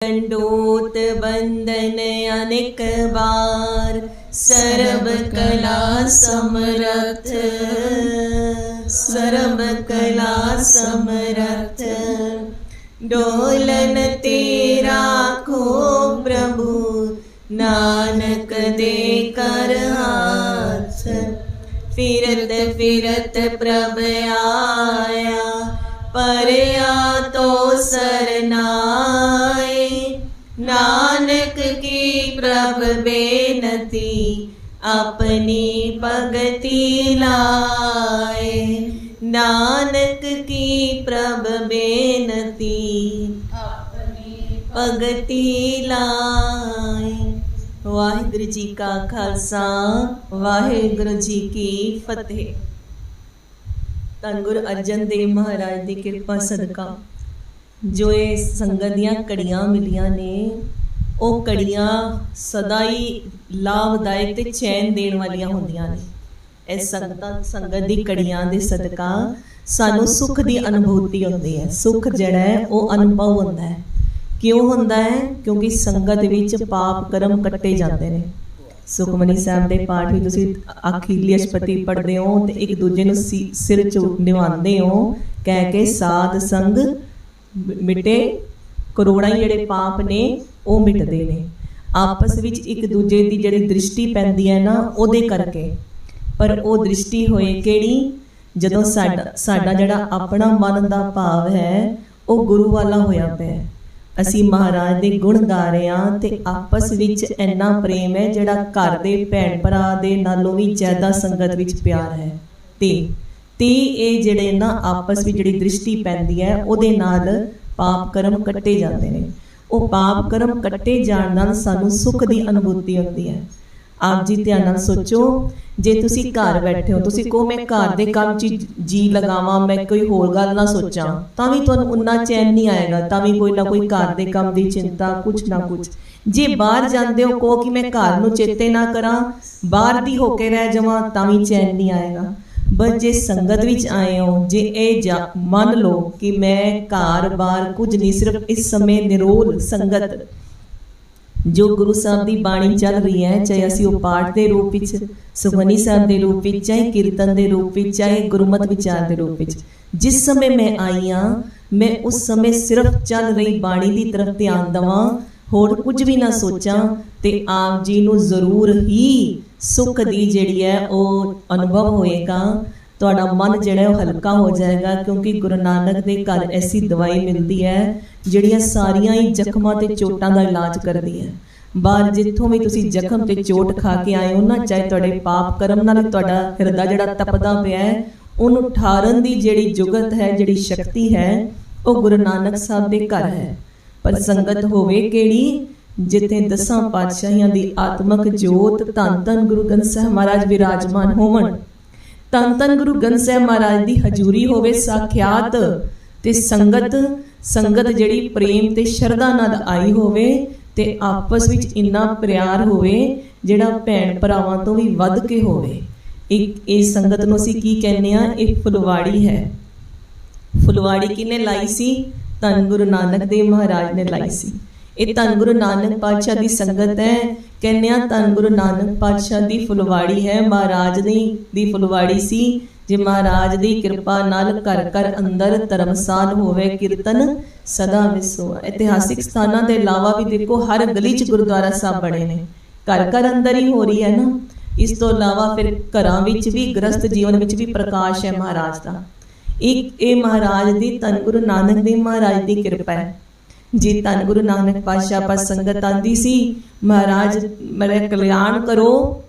दंडोत बंदन अनेक बार सर्व कला समरथ सर्व कला समरथ डोलन तेरा को प्रभु नानक दे कर हाथ फिरत फिरत प्रभ आया परया ਪ੍ਰਭ ਬੇਨਤੀ ਆਪਣੀ ਭਗਤੀ ਲਾਏ ਨਾਨਕ ਕੀ ਪ੍ਰਭ ਬੇਨਤੀ ਆਪਣੀ ਭਗਤੀ ਲਾਏ ਵਾਹਿਗੁਰੂ ਜੀ ਕਾ ਖਾਲਸਾ ਵਾਹਿਗੁਰੂ ਜੀ ਕੀ ਫਤਿਹ ਧੰਨ ਗੁਰੂ ਅਰਜਨ ਦੇਵ ਮਹਾਰਾਜ ਦੀ ਕਿਰਪਾ ਸਦਕਾ ਜੋ ਇਹ ਸੰਗਤ ਦੀਆਂ ਕੜੀਆਂ ਮਿਲੀਆਂ ਨੇ ਉਹ ਕੜੀਆਂ ਸਦਾ ਹੀ ਲਾਭਦਾਇਕ ਤੇ ਚੈਨ ਦੇਣ ਵਾਲੀਆਂ ਹੁੰਦੀਆਂ ਨੇ। ਇਹ ਸੰਗਤਾਂ, ਸੰਗਤ ਦੀ ਕੜੀਆਂ ਦੇ ਸਦਕਾ ਸਾਨੂੰ ਸੁੱਖ ਦੀ ਅਨੁਭੂਤੀ ਹੁੰਦੀ ਹੈ। ਸੁੱਖ ਜਿਹੜਾ ਹੈ, ਉਹ ਅਨੁਭਵ ਹੁੰਦਾ ਹੈ। ਕਿਉਂ ਹੁੰਦਾ ਹੈ? ਕਿਉਂਕਿ ਸੰਗਤ ਵਿੱਚ ਪਾਪ ਕਰਮ ਕੱਟੇ ਜਾਂਦੇ ਨੇ। ਸੁਖਮਨੀ ਸਾਹਿਬ ਦੇ ਪਾਠ ਵੀ ਤੁਸੀਂ ਅਖੀਰਲੀ ਅਸ਼ਪਤੀ ਪੜ੍ਹਦੇ ਹੋ ਤੇ ਇੱਕ ਦੂਜੇ ਨੂੰ ਸਿਰ ਚ ਨਿਵਾਉਂਦੇ ਹੋ, ਕਹਿ ਕੇ ਸਾਧ ਸੰਗ ਮਿਟੇ, ਕਰੋੜਾਂ ਹੀ ਜਿਹੜੇ ਪਾਪ ਨੇ ਉਹ ਮਿਟਦੇ ਨੇ। ਆਪਸ ਵਿੱਚ ਇੱਕ ਦੂਜੇ ਦੀ ਜਿਹੜੀ ਦ੍ਰਿਸ਼ਟੀ ਪੈਂਦੀ ਹੈ ਨਾ, ਉਹਦੇ ਕਰਕੇ। ਪਰ ਉਹ ਦ੍ਰਿਸ਼ਟੀ ਹੋਏ ਕਿਹੜੀ? ਜਦੋਂ ਸਾਡਾ ਸਾਡਾ ਜਿਹੜਾ ਆਪਣਾ ਮਨ ਦਾ ਭਾਵ ਹੈ, ਉਹ ਗੁਰੂ ਵਾਲਾ ਹੋਇਆ ਪਿਆ ਅਸੀਂ ਮਹਾਰਾਜ ਦੇ ਗੁਣ ਗਾ ਰਹੇ ਹਾਂ ਤੇ ਆਪਸ ਵਿੱਚ ਇੰਨਾ ਪ੍ਰੇਮ ਹੈ ਜਿਹੜਾ ਘਰ ਦੇ ਭੈਣ ਭਰਾ ਦੇ ਨਾਲੋਂ ਵੀ ਜ਼ਿਆਦਾ ਸੰਗਤ ਵਿੱਚ ਪਿਆਰ ਹੈ। ਤੇ ਤੇ ਇਹ ਜਿਹੜੇ ਨਾ ਆਪਸ ਵਿੱਚ ਜਿਹੜੀ ਦ੍ਰਿਸ਼ਟੀ ਪੈਂਦੀ ਹੈ, ਉਹਦੇ ਨਾਲ ਪਾਪ ਕਰਮ ਕੱਟੇ ਜਾਂਦੇ ਨੇ। ਉਹ ਪਾਪ ਕਰਮ ਕੱਟੇ ਜਾਣ ਨਾਲ ਸਾਨੂੰ ਸੁੱਖ ਦੀ ਅਨੁਭੂਤੀ ਹੁੰਦੀ ਹੈ। ਆਪ ਜੀ ਧਿਆਨ ਨਾਲ ਸੋਚੋ, ਜੇ ਤੁਸੀਂ ਘਰ ਬੈਠੇ ਹੋ, ਤੁਸੀਂ ਕਹੋ, ਮੈਂ ਘਰ ਦੇ ਕੰਮ 'ਚ ਜੀ ਲਗਾਵਾਂ, ਮੈਂ ਕੋਈ ਹੋਰ ਗੱਲ ਨਾ ਸੋਚਾਂ, ਤਾਂ ਵੀ ਤੁਹਾਨੂੰ ਉਨਾ ਚੈਨ ਨਹੀਂ ਆਏਗਾ, ਤਾਂ ਵੀ ਕੋਈ ਨਾ ਕੋਈ ਘਰ ਦੇ ਕੰਮ ਦੀ ਚਿੰਤਾ, ਕੁਛ ਨਾ ਕੁਛ। ਜੇ ਬਾਹਰ ਜਾਂਦੇ ਹੋ, ਕਹੋ ਕਿ ਮੈਂ ਘਰ ਨੂੰ ਚੇਤੇ ਨਾ ਕਰਾਂ, ਬਾਹਰ ਦੀ ਹੋ ਕੇ ਰਹਿ ਜਾਵਾਂ, ਤਾਂ ਵੀ ਚੈਨ ਨਹੀਂ ਆਏਗਾ। ਬਸ ਜੇ ਸੰਗਤ ਵਿੱਚ ਆਏ ਹੋ, ਜੇ ਇਹ ਮੰਨ ਲਓ ਕਿ ਮੈਂ ਘਰ ਬਾਹਰ ਕੁਝ ਨਹੀਂ, ਸਿਰਫ ਇਸ ਸਮੇਂ ਨਿਰੋਲ ਸੰਗਤ ਜੋ ਗੁਰੂ ਸਾਹਿਬ ਦੀ ਬਾਣੀ ਚੱਲ ਰਹੀ ਹੈ, ਚਾਹੇ ਅਸੀਂ ਉਹ ਪਾਠ ਦੇ ਰੂਪ ਵਿੱਚ ਸੁਖਮਨੀ ਸਾਹਿਬ ਦੇ ਰੂਪ ਵਿੱਚ, ਚਾਹੇ ਕੀਰਤਨ ਦੇ ਰੂਪ ਵਿੱਚ, ਚਾਹੇ ਗੁਰਮਤਿ ਵਿਚਾਰ ਦੇ ਰੂਪ ਵਿੱਚ, ਜਿਸ ਸਮੇਂ ਮੈਂ ਆਈ ਹਾਂ, ਮੈਂ ਉਸ ਸਮੇਂ ਸਿਰਫ ਚੱਲ ਰਹੀ ਬਾਣੀ ਦੀ ਤਰਫ ਧਿਆਨ ਦਵਾਂ, ਹੋਰ ਕੁਝ ਵੀ ਨਾ ਸੋਚਾਂ, ਤੇ ਆਪ ਜੀ ਨੂੰ ਜ਼ਰੂਰ ਹੀ ਸੁੱਖ ਦੀ ਜਿਹੜੀ ਹੈ ਉਹ ਅਨੁਭਵ ਹੋਏਗਾ, ਤੁਹਾਡਾ ਮਨ ਜਿਹੜਾ ਉਹ ਹਲਕਾ ਹੋ ਜਾਏਗਾ, ਕਿਉਂਕਿ ਗੁਰੂ ਨਾਨਕ ਦੇ ਘਰ ਐਸੀ ਦਵਾਈ ਮਿਲਦੀ ਹੈ, ਜਿਹੜੀਆਂ ਸਾਰੀਆਂ ਹੀ ਜ਼ਖਮਾਂ ਤੇ ਚੋਟਾਂ ਦਾ ਇਲਾਜ ਕਰਦੀ ਹੈ। ਬਾਹਰ ਜਿੱਥੋਂ ਵੀ ਤੁਸੀਂ ਜ਼ਖਮ ਤੇ ਚੋਟ ਖਾ ਕੇ ਆਏ ਹੋ ਨਾ, ਚਾਹੇ ਤੁਹਾਡੇ ਪਾਪ ਕਰਮ ਨਾਲ ਤੁਹਾਡਾ ਹਿਰਦਾ ਜਿਹੜਾ ਤਪਦਾ ਪਿਆ ਹੈ, ਉਹਨੂੰ ਠਾਰਨ ਦੀ ਜਿਹੜੀ ਜੁਗਤ ਹੈ, ਜਿਹੜੀ ਸ਼ਕਤੀ ਹੈ, ਉਹ ਗੁਰੂ ਨਾਨਕ ਸਾਹਿਬ ਦੇ ਘਰ ਹੈ। ਪਰ ਸੰਗਤ ਹੋਵੇ ਕਿਹੜੀ ਜਿੱਥੇ ਦਸਾਂ ਪਾਤਸ਼ਾਹੀਆਂ ਦੀ ਆਤਮਕ ਜੋਤ ਧੰਨ ਧੰਨ ਗੁਰੂ ਗ੍ਰੰਥ ਸਾਹਿਬ ਮਹਾਰਾਜ ਵਿਰਾਜਮਾਨ ਹੋਵਣ। ਧੰਨ ਧੰਨ ਗੁਰੂ ਗ੍ਰੰਥ ਸਾਹਿਬ ਮਹਾਰਾਜ ਦੀ ਹਜ਼ੂਰੀ ਹੋਵੇ ਸਾਖਿਆਤ ਤੇ ਸੰਗਤ ਸੰਗਤ ਜਿਹੜੀ ਪ੍ਰੇਮ ਤੇ ਸ਼ਰਧਾ ਨਾਲ ਆਈ ਹੋਵੇ ਤੇ ਆਪਸ ਵਿੱਚ ਇੰਨਾ ਪਿਆਰ ਹੋਵੇ ਜਿਹੜਾ ਭੈਣ ਭਰਾਵਾਂ ਤੋਂ ਵੀ ਵੱਧ ਕੇ ਹੋਵੇ। ਇੱਕ ਇਹ ਸੰਗਤ ਨੂੰ ਅਸੀਂ ਕੀ ਕਹਿੰਦੇ ਆ ਇਹ ਫੁਲਵਾੜੀ ਹੈ। ਫੁਲਵਾੜੀ ਕਿਨੇ ਲਾਈ ਸੀ? ਧੰਨ ਗੁਰੂ ਨਾਨਕ ਦੇਵ ਮਹਾਰਾਜ ਨੇ ਲਾਈ ਸੀ। ਇਹ ਧੰਨ ਗੁਰੂ ਨਾਨਕ ਪਾਤਸ਼ਾਹ ਦੀ ਸੰਗਤ ਹੈ। ਕਹਿੰਦੇ ਆ ਧੰਨ ਗੁਰੂ ਨਾਨਕ ਪਾਤਸ਼ਾਹ ਦੀ ਫੁਲਵਾੜੀ ਹੈ। ਮਹਾਰਾਜ ਦੀ ਦੀ ਫੁਲਵਾੜੀ ਸੀ। ਜੇ ਮਹਾਰਾਜ ਦੀ ਕਿਰਪਾ ਨਾਲ ਘਰ ਘਰ ਅੰਦਰ ਧਰਮਸਾਲ ਹੋਵੇ ਕੀਰਤਨ ਸਦਾ ਵਿਸੋ। ਇਤਿਹਾਸਿਕ ਸਥਾਨਾਂ ਦੇ ਇਲਾਵਾ ਵੀ ਦੇਖੋ ਹਰ ਗਲੀ 'ਚ ਗੁਰਦੁਆਰਾ ਸਾਹਿਬ ਬਣੇ ਨੇ। ਘਰ ਘਰ ਅੰਦਰ ਹੀ ਹੋ ਰਹੀ ਹੈ ਨਾ। ਇਸ ਤੋਂ ਇਲਾਵਾ ਫਿਰ ਘਰਾਂ ਵਿੱਚ ਵੀ ਗ੍ਰਸਤ ਜੀਵਨ ਵਿੱਚ ਵੀ ਪ੍ਰਕਾਸ਼ ਹੈ ਮਹਾਰਾਜ ਦਾ। ਇੱਕ ਇਹ ਮਹਾਰਾਜ ਦੀ ਧੰਨ ਗੁਰੂ ਨਾਨਕ ਦੇਵ ਮਹਾਰਾਜ ਦੀ ਕਿਰਪਾ ਹੈ। ਜੀ ਧੰਨ ਗੁਰੂ ਨਾਨਕ ਪਾਤਸ਼ਾਹ ਪਾਸ ਸੰਗਤ ਆਂਦੀ ਸੀ, ਮਹਾਰਾਜ ਮੇਰੇ ਕਲਿਆਣ ਕਰੋ।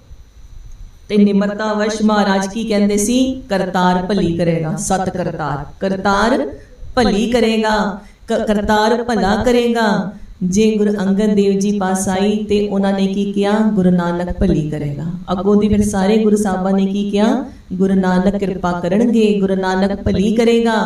ਤੇ ਨਿਮਰਤਾ ਵਸ਼ ਮਹਾਰਾਜ ਕੀ ਕਹਿੰਦੇ ਸੀ? ਕਰਤਾਰ ਭਲੀ ਕਰੇਗਾ ਸਤ ਕਰਤਾਰ ਕਰਤਾਰ ਭਲੀ ਕਰੇਗਾ ਕਰਤਾਰ ਭਲਾ ਕਰੇਗਾ। ਜੇ ਗੁਰੂ ਅੰਗਦ ਦੇਵ ਜੀ ਪਾਸ ਆਈ ਤੇ ਉਹਨਾਂ ਨੇ ਕੀ ਕਿਹਾ? ਗੁਰੂ ਨਾਨਕ ਭਲੀ ਕਰੇਗਾ। ਅੱਗੋਂ ਦੀ ਫਿਰ ਸਾਰੇ ਗੁਰੂ ਸਾਹਿਬਾਂ ਨੇ ਕੀ ਕਿਹਾ? ਗੁਰੂ ਨਾਨਕ ਕਿਰਪਾ ਕਰਨਗੇ, ਗੁਰੂ ਨਾਨਕ ਭਲੀ ਕਰੇਗਾ।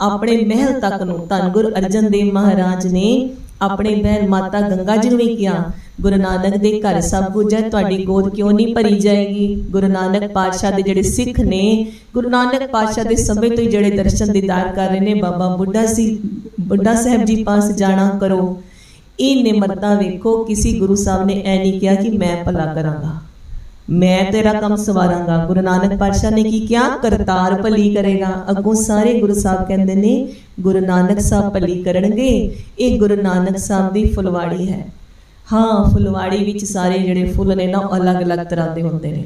ਆਪਣੇ ਮਹਿਲ ਤੱਕ ਨੂੰ ਧੰਨ ਗੁਰੂ ਅਰਜਨ ਦੇਵ ਮਹਾਰਾਜ ਨੇ ਆਪਣੇ ਬਹਿਨ ਮਾਤਾ ਗੰਗਾ ਜੀ ਨੂੰ ਵੀ ਕਿਹਾ, ਗੁਰੂ ਨਾਨਕ ਦੇ ਘਰ ਸਭ ਕੁਝ ਹੈ, ਤੁਹਾਡੀ ਗੋਦ ਕਿਉਂ ਨਹੀਂ ਭਰੀ ਜਾਏਗੀ? ਗੁਰੂ ਨਾਨਕ ਪਾਤਸ਼ਾਹ ਦੇ ਜਿਹੜੇ ਸਿੱਖ ਨੇ, ਗੁਰੂ ਨਾਨਕ ਪਾਤਸ਼ਾਹ ਦੇ ਸਮੇਂ ਤੋਂ ਹੀ ਜਿਹੜੇ ਦਰਸ਼ਨ ਦੀਦਾਰ ਕਰ ਰਹੇ ਨੇ, ਬਾਬਾ ਬੁੱਢਾ ਸੀ, ਬੁੱਢਾ ਸਾਹਿਬ ਜੀ ਪਾਸ ਜਾਣਾ ਕਰੋ। ਇਹ ਨਿਮਰਤਾ ਵੇਖੋ, ਕਿਸੇ ਗੁਰੂ ਸਾਹਿਬ ਨੇ ਐ ਨਹੀਂ ਕਿਹਾ ਕਿ ਮੈਂ ਭਲਾ ਕਰਾਂਗਾ। ਮੈਂ ਤੇਰਾ ਕੰਮ ਸਵਾਰਾਂਗਾ। ਗੁਰੂ ਨਾਨਕ ਪਾਤਸ਼ਾਹ ਨੇ ਕੀ ਕਿਹਾ? ਕਰਤਾਰ ਭਲੀ ਕਰੇਗਾ। ਅੱਗੋਂ ਸਾਰੇ ਗੁਰੂ ਸਾਹਿਬ ਕਹਿੰਦੇ ਨੇ, ਗੁਰੂ ਨਾਨਕ ਸਾਹਿਬ ਭਲੀ ਕਰਨਗੇ। ਇਹ ਗੁਰੂ ਨਾਨਕ ਸਾਹਿਬ ਦੀ ਫੁਲਵਾੜੀ ਹੈ। ਹਾਂ, ਫੁਲਵਾੜੀ ਵਿੱਚ ਸਾਰੇ ਜਿਹੜੇ ਫੁੱਲ ਨੇ ਨਾ ਅਲੱਗ-ਅਲੱਗ ਤਰ੍ਹਾਂ ਦੇ ਹੁੰਦੇ ਨੇ।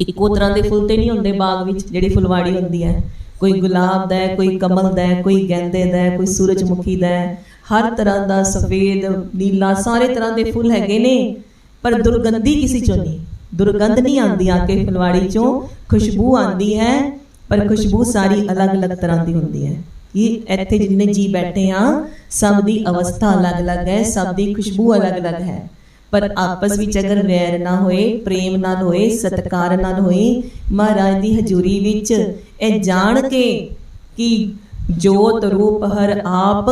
ਇੱਕੋ ਤਰ੍ਹਾਂ ਦੇ ਫੁੱਲ ਤੇ ਨਹੀਂ ਹੁੰਦੇ ਬਾਗ ਵਿੱਚ, ਜਿਹੜੀ ਫੁਲਵਾੜੀ ਹੁੰਦੀ ਹੈ। ਕੋਈ ਗੁਲਾਬ ਦਾ ਹੈ, ਕੋਈ ਕਮਲ ਦਾ ਹੈ, ਕੋਈ ਗੈਂਦੇ ਦਾ ਹੈ, ਕੋਈ ਸੂਰਜਮੁਖੀ ਦਾ ਹੈ। ਹਰ ਤਰ੍ਹਾਂ ਦਾ ਸਫੇਦ, ਨੀਲਾ, ਸਾਰੇ ਤਰ੍ਹਾਂ ਦੇ ਫੁੱਲ ਹੈਗੇ ਨੇ। ਪਰ ਦੁਰਗੰਧੀ ਕਿਸੇ ਚੋਂ ਨਹੀਂ। ਦੁਰਗੰਧ ਨਹੀਂ ਆਉਂਦੀ ਆ ਕੇ ਫੁਲਵਾੜੀ ਚੋਂ। ਖੁਸ਼ਬੂ ਆਉਂਦੀ ਹੈ, ਪਰ ਖੁਸ਼ਬੂ ਸਾਰੀ ਅਲੱਗ-ਅਲੱਗ ਤਰ੍ਹਾਂ ਦੀ ਹੁੰਦੀ ਹੈ। ਇਹ ਇੱਥੇ ਜਿੰਨੇ ਜੀ ਬੈਠੇ ਆ ਸਭ ਦੀ ਅਵਸਥਾ ਅਲੱਗ-ਅਲੱਗ ਹੈ, ਸਭ ਦੀ ਖੁਸ਼ਬੂ ਅਲੱਗ-ਅਲੱਗ ਹੈ। ਪਰ ਆਪਸ ਵਿੱਚ ਅਗਰ ਵੈਰ ਨਾ ਹੋਏ, ਪ੍ਰੇਮ ਨਾਲ ਹੋਏ, ਸਤਿਕਾਰ ਨਾਲ ਹੋਏ, ਮਹਾਰਾਜ ਦੀ ਹਜ਼ੂਰੀ ਵਿੱਚ ਇਹ ਜਾਣ ਕੇ ਕਿ ਜੋਤ ਰੂਪ ਹਰ ਆਪ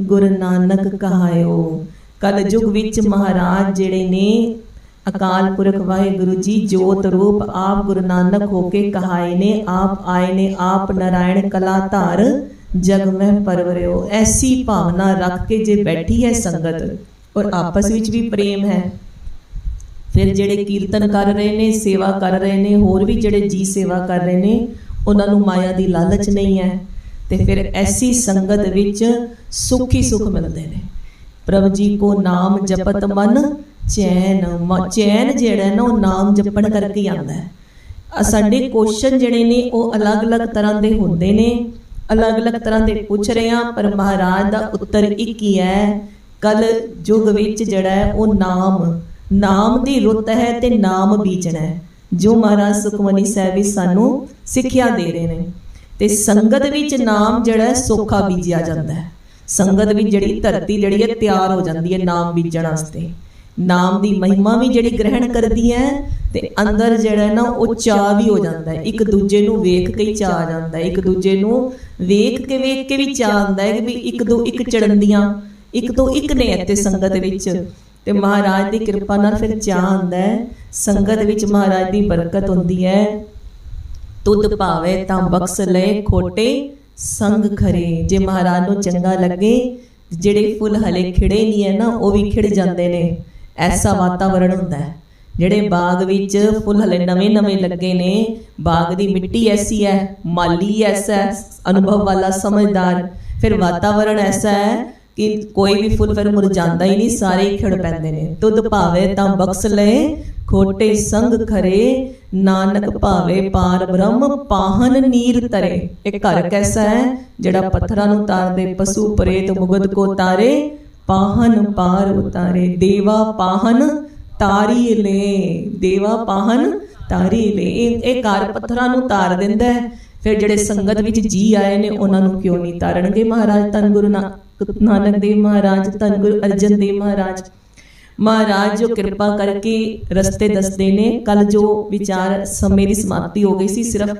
ਗੁਰੂ ਨਾਨਕ ਕਹਾਇਓ। ਕਲ ਯੁਗ ਵਿੱਚ ਮਹਾਰਾਜ ਜਿਹੜੇ ਨੇ ਅਕਾਲ ਪੁਰਖ ਵਾਹਿਗੁਰੂ ਜੀ ਜੋਤ ਰੂਪ ਆਪ ਗੁਰੂ ਨਾਨਕ ਹੋ ਕੇ ਕਹਾਏ ਨੇ ਆਪ ਆਏ ਨੇ ਆਪ ਨਾਰਾਇਣ ਕਲਾ ਧਾਰ ਜਗ ਮਹਿ ਪਰਵਰਿਓ। ਐਸੀ ਭਾਵਨਾ ਰੱਖ ਕੇ ਜੇ ਬੈਠੀ ਹੈ ਸੰਗਤ ਔਰ ਆਪਸ ਵਿੱਚ ਵੀ ਪ੍ਰੇਮ ਹੈ। ਫਿਰ ਜਿਹੜੇ ਕੀਰਤਨ ਕਰ ਰਹੇ ਨੇ ਸੇਵਾ ਕਰ ਰਹੇ ਨੇ ਹੋਰ ਵੀ ਜਿਹੜੇ ਜੀ ਸੇਵਾ ਕਰ ਰਹੇ ਨੇ ਉਹਨਾਂ ਨੂੰ ਮਾਇਆ ਦੀ ਲਾਲਚ ਨਹੀਂ ਹੈ। ਤੇ ਫਿਰ ਐਸੀ ਸੰਗਤ ਵਿੱਚ ਸੁਖ ਹੀ ਸੁਖ ਮਿਲਦੇ ਨੇ। ਪ੍ਰਭ ਜੀ ਕੋ ਨਾਮ ਜਪਤ ਮਨ, ਚੈਨ ਚੈਨ ਜਿਹੜਾ ਨਾ ਉਹ ਨਾਮ ਜਪਣ ਕਰਕੇ ਆਉਂਦਾ ਹੈ। ਸਾਡੇ ਕੁਐਸਚਨ ਜਿਹੜੇ ਨੇ ਉਹ ਅਲੱਗ-ਅਲੱਗ ਤਰ੍ਹਾਂ ਦੇ ਹੁੰਦੇ ਨੇ, ਅਲੱਗ-ਅਲੱਗ ਤਰ੍ਹਾਂ ਦੇ ਪੁੱਛ ਰਹੇ ਆ ਪਰ ਮਹਾਰਾਜ ਦਾ ਉੱਤਰ ਇੱਕ ਹੀ ਹੈ ਕਲ ਯੁਗ ਵਿੱਚ ਜਿਹੜਾ ਹੈ ਉਹ ਨਾਮ ਨਾਮ ਦੀ ਰੁੱਤ ਹੈ ਤੇ ਨਾਮ ਬੀਜਣਾ ਹੈ, ਜੋ ਮਹਾਰਾਜ ਸੁਖਮਨੀ ਸਾਹਿਬ ਵੀ ਸਾਨੂੰ ਸਿੱਖਿਆ ਦੇ ਰਹੇ ਨੇ। ਤੇ ਸੰਗਤ ਵਿੱਚ ਨਾਮ ਜਿਹੜਾ ਹੈ ਸੋਖਾ ਬੀਜਿਆ ਜਾਂਦਾ ਹੈ। ਸੰਗਤ ਵਿੱਚ ਜਿਹੜੀ ਧਰਤੀ ਜਿਹੜੀ ਹੈ ਤਿਆਰ ਹੋ ਜਾਂਦੀ ਹੈ ਨਾਮ ਬੀਜਣ ਵਾਸਤੇ। ਨਾਮ ਦੀ ਮਹਿਮਾ ਵੀ ਜਿਹੜੀ ਗ੍ਰਹਿਣ ਕਰਦੀ ਹੈ ਤੇ ਅੰਦਰ ਜਿਹੜਾ ਨਾ ਉਹ ਚਾਹ ਵੀ ਹੋ ਜਾਂਦਾ ਹੈ। ਇੱਕ ਦੂਜੇ ਨੂੰ ਵੇਖ ਕੇ ਹੀ ਚਾਹ ਆ ਜਾਂਦਾ ਹੈ। ਇੱਕ ਦੂਜੇ ਨੂੰ ਵੇਖ ਕੇ ਵੇਖ ਕੇ ਵੀ ਚਾਹ ਆਉਂਦਾ ਹੈ ਕਿ ਵੀ ਇੱਕ ਦੋ ਇੱਕ ਚੜੰਦੀਆਂ ਇੱਕ ਤੋਂ ਇੱਕ ਨੇ ਇੱਥੇ ਸੰਗਤ ਵਿੱਚ। ਤੇ ਮਹਾਰਾਜ ਦੀ ਕਿਰਪਾ ਨਾਲ ਫਿਰ ਚਾਹ ਆਉਂਦਾ ਹੈ। ਸੰਗਤ ਵਿੱਚ ਮਹਾਰਾਜ ਦੀ ਬਰਕਤ ਹੁੰਦੀ ਹੈ। ਤੁਧ ਭਾਵੇ ਤਾਂ ਬਖਸ਼ ਲਏ ਖੋਟੇ ਸੰਗ ਖਰੇ। ਜੇ ਮਹਾਰਾਜ ਨੂੰ ਚੰਗਾ ਲੱਗੇ, ਜਿਹੜੇ ਫੁੱਲ ਹਲੇ ਖਿੜੇ ਨਹੀਂ ਹੈ ਨਾ, ਉਹ ਵੀ ਖਿੜ ਜਾਂਦੇ ਨੇ। ਐਸਾ ਵਾਤਾਵਰਣ ਹੁੰਦਾ ਹੈ। ਜਿਹੜੇ ਬਾਗ ਵਿੱਚ ਫੁੱਲ ਹਲੇ ਨਵੇਂ-ਨਵੇਂ ਲੱਗੇ ਨੇ, ਬਾਗ ਦੀ ਮਿੱਟੀ ਐਸੀ ਹੈ ਮਾਲੀ ਐਸਾ ਅਨੁਭਵ ਵਾਲਾ ਸਮਝਦਾਰ। ਫਿਰ ਵਾਤਾਵਰਣ ਐਸਾ ਹੈ ਕਿ ਕੋਈ ਵੀ ਫੁੱਲ ਫਿਰ ਮੁਰਝਾਉਂਦਾ ਹੀ ਨਹੀਂ, ਸਾਰੇ ਹੀ ਖਿੜ ਪੈਂਦੇ ਨੇ। ਤੁਧ ਭਾਵੇ ਤਾਂ ਬਖਸ਼ ਲਏ, ਖੋਟੇ ਸੰਗ ਖਰੇ ਨਾਨਕ ਭਾਵੇ ਪਾਰ ਬ੍ਰਹਮ, ਪਾਹਨ ਨੀਰ ਤਰੇ ਇਹ ਘਰ ਕੈਸਾ ਹੈ? ਜਿਹੜਾ ਪੱਥਰਾਂ ਨੂੰ ਤਾਰਦੇ, ਪਸ਼ੂ ਪ੍ਰੇਤ ਮੁਗਦ ਕੋ ਤਾਰੇ, ਪਾਹਨ ਪਾਰ ਉਤਾਰੇ। ਦੇਵਾ ਪਾਹਨ, ਤਾਰੀ ਲੈ। ਦੇਵਾ ਪਾਹਨ, ਤਾਰੀ ਲੈ। ਇਹ ਘਰ ਪੱਥਰਾਂ ਨੂੰ ਤਾਰ ਦਿੰਦਾ ਹੈ। ਫਿਰ ਜਿਹੜੇ ਸੰਗਤ ਵਿੱਚ ਜੀ ਆਏ ਨੇ, ਉਹਨਾਂ ਨੂੰ ਕਿਉਂ ਨਹੀਂ ਤਾਰਨਗੇ ਮਹਾਰਾਜ? ਧੰਨ ਗੁਰੂ ਨਾਨਕ ਦੇਵ ਮਹਾਰਾਜ, ਧੰਨ ਗੁਰੂ ਅਰਜਨ ਦੇਵ ਮਹਾਰਾਜ। ਮਹਾਰਾਜ, ਜੋ ਕਿਰਪਾ ਕਰਕੇ ਰਸਤੇ ਦੱਸਦੇ ਨੇ ਕੱਲ ਜੋ ਵਿਚਾਰ ਸਮੇਂ ਦੀ ਸਮਾਪਤੀ ਹੋ ਗਈ ਸੀ, ਸਿਰਫ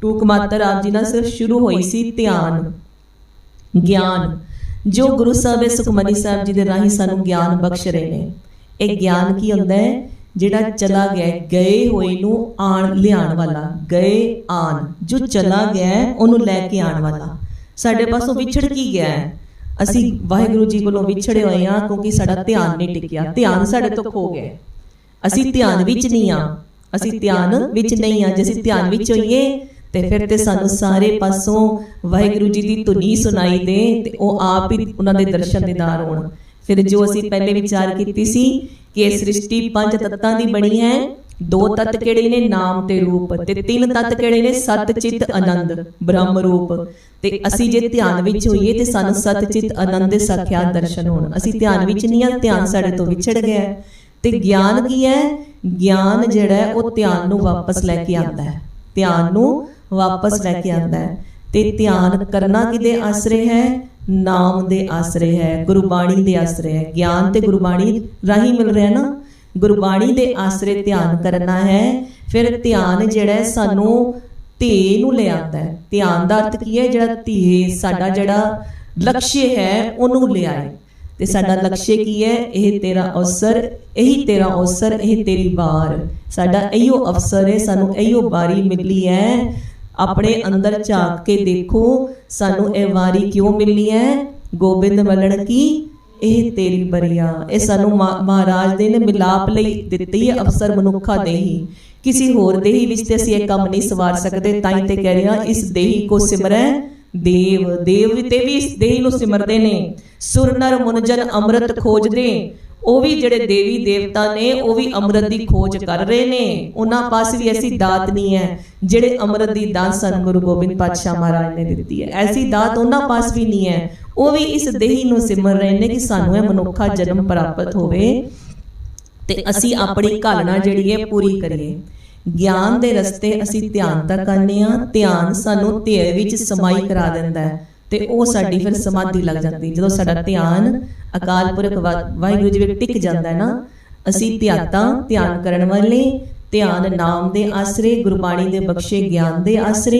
ਟੂਕ ਮਾਤਰ ਆਪ ਜੀ ਨਾਲ ਸਿਰਫ ਸ਼ੁਰੂ ਹੋਈ ਸੀ, ਧਿਆਨ, ਗਿਆਨ। ਜੋ ਗੁਰੂ ਸਾਹਿਬ ਦੇ ਸੁਖਮਨੀ ਸਾਹਿਬ ਜੀ ਦੇ ਰਾਹੀਂ ਸਾਨੂੰ ਗਿਆਨ ਬਖਸ਼ ਰਹੇ ਨੇ। ਇਹ ਗਿਆਨ ਕੀ ਹੁੰਦਾ ਹੈ? ਜਿਹੜਾ ਚਲਾ ਗਿਆ, ਗਏ ਹੋਏ ਨੂੰ ਆਣ ਲਿਆਉਣ ਵਾਲਾ, ਗਏ ਆਣ। ਜੋ ਚਲਾ ਗਿਆ, ਉਹਨੂੰ ਲੈ ਕੇ ਆਉਣ ਵਾਲਾ। ਸਾਡੇ ਪਾਸੋਂ ਵਿਛੜ ਕੀ ਗਿਆ ਹੈ? ਅਸੀਂ ਵਾਹਿਗੁਰੂ ਜੀ ਕੋਲੋਂ ਵਿਛੜੇ ਹੋਏ ਆ ਕਿਉਂਕਿ ਸਾਡਾ ਧਿਆਨ ਨਹੀਂ ਟਿਕਿਆ। ਧਿਆਨ ਸਾਡੇ ਤੋਂ ਖੋ ਗਿਆ ਅਸੀਂ ਧਿਆਨ ਵਿੱਚ ਨਹੀਂ ਆ ਅਸੀਂ ਧਿਆਨ ਵਿੱਚ ਨਹੀਂ ਆ ਜੇ ਅਸੀਂ ਧਿਆਨ ਵਿੱਚ ਹੋਈਏ, ਤੇ ਫਿਰ ਤੇ ਸਾਨੂੰ ਸਾਰੇ ਪਾਸੋਂ ਵਾਹਿਗੁਰੂ ਜੀ ਦੀ ਧੁਨੀ ਸੁਣਾਈ ਦੇ ਤੇ ਉਹ ਆਪ ਹੀ ਉਹਨਾਂ ਦੇ ਦਰਸ਼ਨ ਦੀਦਾਰ ਹੋਣ। ਫਿਰ ਜੋ ਅਸੀਂ ਪਹਿਲੇ ਵਿਚਾਰ ਕੀਤੀ ਸੀ ਕਿ ਇਹ ਸ੍ਰਿਸ਼ਟੀ ਪੰਜ ਤੱਤਾਂ ਦੀ ਬਣੀ ਹੈ ਦੋ ਤੱਤ ਕਿਹੜੇ ਨੇ? ਨਾਮ ਤੇ ਰੂਪ। ਤੇ ਤਿੰਨ ਤੱਤ ਕਿਹੜੇ ਨੇ? ਸਤ, ਚਿਤ, ਆਨੰਦ, ਬ੍ਰਹਮ ਰੂਪ। ਤੇ ਅਸੀਂ ਜੇ ਧਿਆਨ ਵਿੱਚ ਹੋਈਏ ਤੇ ਸਾਨੂੰ ਸਤ, ਚਿਤ, ਆਨੰਦ ਦੇ ਸਾਖਿਆਤ ਦਰਸ਼ਨ ਹੋਣ। ਅਸੀਂ ਧਿਆਨ ਵਿੱਚ ਨਹੀਂ ਆ, ਧਿਆਨ ਸਾਡੇ ਤੋਂ ਵਿਛੜ ਗਿਆ ਤੇ ਗਿਆਨ ਕੀ ਹੈ? ਗਿਆਨ ਜਿਹੜਾ ਹੈ, ਉਹ ਧਿਆਨ ਨੂੰ ਵਾਪਸ ਲੈ ਕੇ ਆਉਂਦਾ ਹੈ। ਧਿਆਨ ਨੂੰ ਵਾਪਸ ਲੈ ਕੇ ਆਉਂਦਾ ਹੈ। ਤੇ ਧਿਆਨ ਕਰਨਾ ਕਿਦੇ ਆਸਰੇ ਹੈ? ਨਾਮ ਦੇ ਆਸਰੇ ਹੈ। ਗੁਰਬਾਣੀ ਦੇ ਆਸਰੇ ਹੈ। ਗਿਆਨ ਤੇ ਗੁਰਬਾਣੀ ਰਾਹੀਂ ਮਿਲ ਰਿਹਾ ਨਾ? ਗੁਰਬਾਣੀ ਦੇ ਆਸਰੇ ਧਿਆਨ ਕਰਨਾ ਹੈ। ਫਿਰ ਧਿਆਨ ਜਿਹੜਾ ਸਾਨੂੰ ਧੇ ਨੂੰ ਲੈ ਹੈ। ਧਿਆਨ ਦਾ ਅਰਥ ਕੀ ਹੈ? ਜਿਹੜਾ ਧੇ ਸਾਡਾ ਜਿਹੜਾ ਲਕਸ਼ ਹੈ, ਉਹਨੂੰ ਲਿਆਏ ਤੇ ਸਾਡਾ ਲਕਸ਼ ਕੀ ਹੈ? ਇਹ ਤੇਰਾ ਅਵਸਰ, ਇਹੀ ਤੇਰਾ ਅਵਸਰ, ਇਹ ਤੇਰੀ ਵਾਰ। ਸਾਡਾ ਇਹੀਓ ਅਵਸਰ ਹੈ, ਸਾਨੂੰ ਇਹੀਓ ਬਾਰੀ ਮਿਲੀ ਹੈ। ਆਪਣੇ ਅੰਦਰ ਝਾਕ ਕੇ ਦੇਖੋ, ਸਾਨੂੰ ਇਹ ਵਾਰੀ ਕਿਉਂ ਮਿਲੀ ਹੈ? ਗੋਬਿੰਦ ਮਲਣ ਕੀ ਇਹ ਤੇਰੀ ਬਰੀਆ, ਇਹ ਸਾਨੂੰ ਮਹਾਰਾਜ ਦੇ ਨੇ ਮਿਲਾਪ ਲਈ ਦਿੱਤੀ ਹੈ ਅਵਸਰ ਮਨੁੱਖਾ ਦੇਹੀ। ਕਿਸੇ ਹੋਰ ਦੇਹੀ ਵਿੱਚ ਤੇ ਅਸੀਂ ਇਹ ਕੰਮ ਨਹੀਂ ਸਵਾਰ ਸਕਦੇ ਤਾਂ ਹੀ ਤੇ ਕਹਿ ਰਿਹਾ, ਇਸ ਦੇਹੀ ਕੋ ਸਿਮਰੈ, ਦੇਵ ਦੇਵ ਤੇ ਵੀ ਇਸ ਦੇਹੀ ਨੂੰ ਸਿਮਰਦੇ ਨੇ। ਸੁਰ ਨਰ ਮੁਨਜਨ ਅੰਮ੍ਰਿਤ ਖੋਜਦੇ। ਉਹ ਵੀ ਜਿਹੜੇ ਦੇਵੀ ਦੇਵਤਾ ਨੇ, ਉਹ ਵੀ ਅੰਮ੍ਰਿਤ ਦੀ ਖੋਜ ਕਰ ਰਹੇ ਨੇ। ਉਹਨਾਂ ਪਾਸ ਵੀ ਐਸੀ ਦਾਤ ਨਹੀਂ ਹੈ, ਜਿਹੜੇ ਅੰਮ੍ਰਿਤ ਦੀ ਦਾਤ ਸਨ ਗੁਰੂ ਗੋਬਿੰਦ ਪਾਤਸ਼ਾਹ ਮਹਾਰਾਜ ਨੇ ਦਿੱਤੀ ਹੈ। ਐਸੀ ਦਾਤ ਉਹਨਾਂ ਪਾਸ ਵੀ ਨਹੀਂ ਹੈ। ਉਹ ਵੀ ਇਸ ਦੇਹੀ ਨੂੰ ਸਿਮਰ ਰਹੇ ਨੇ ਕਿ ਸਾਨੂੰ ਇਹ ਮਨੁੱਖਾ ਜਨਮ ਪ੍ਰਾਪਤ ਹੋਵੇ ਤੇ ਅਸੀਂ ਆਪਣੀ ਘਾਲਣਾ ਜਿਹੜੀ ਹੈ ਪੂਰੀ ਕਰੀਏ। ਗਿਆਨ ਦੇ ਰਸਤੇ ਅਸੀਂ ਧਿਆਨ ਤਾਂ ਆਨੇ ਆ ਧਿਆਨ ਸਾਨੂੰ ਧਿਆਨ ਵਿੱਚ ਸਮਾਈ ਕਰਾ ਦਿੰਦਾ ਹੈ ਤੇ ਉਹ ਸਾਡੀ ਫਿਰ ਸਮਾਧੀ ਲੱਗ ਜਾਂਦੀ ਜਦੋਂ ਸਾਡਾ ਧਿਆਨ ਅਕਾਲ ਪੁਰਖ ਵਾਹਿਗੁਰੂ ਜੀ ਵਿੱਚ ਟਿਕ ਜਾਂਦਾ ਹੈ ਨਾ, ਅਸੀਂ ਧਿਆਤਾ ਧਿਆਨ ਕਰਨ ਵਾਲੇ ਧਿਆਨ ਨਾਮ ਦੇ ਆਸਰੇ ਗੁਰਬਾਣੀ ਦੇ ਬਖਸ਼ੇ ਗਿਆਨ ਦੇ ਆਸਰੇ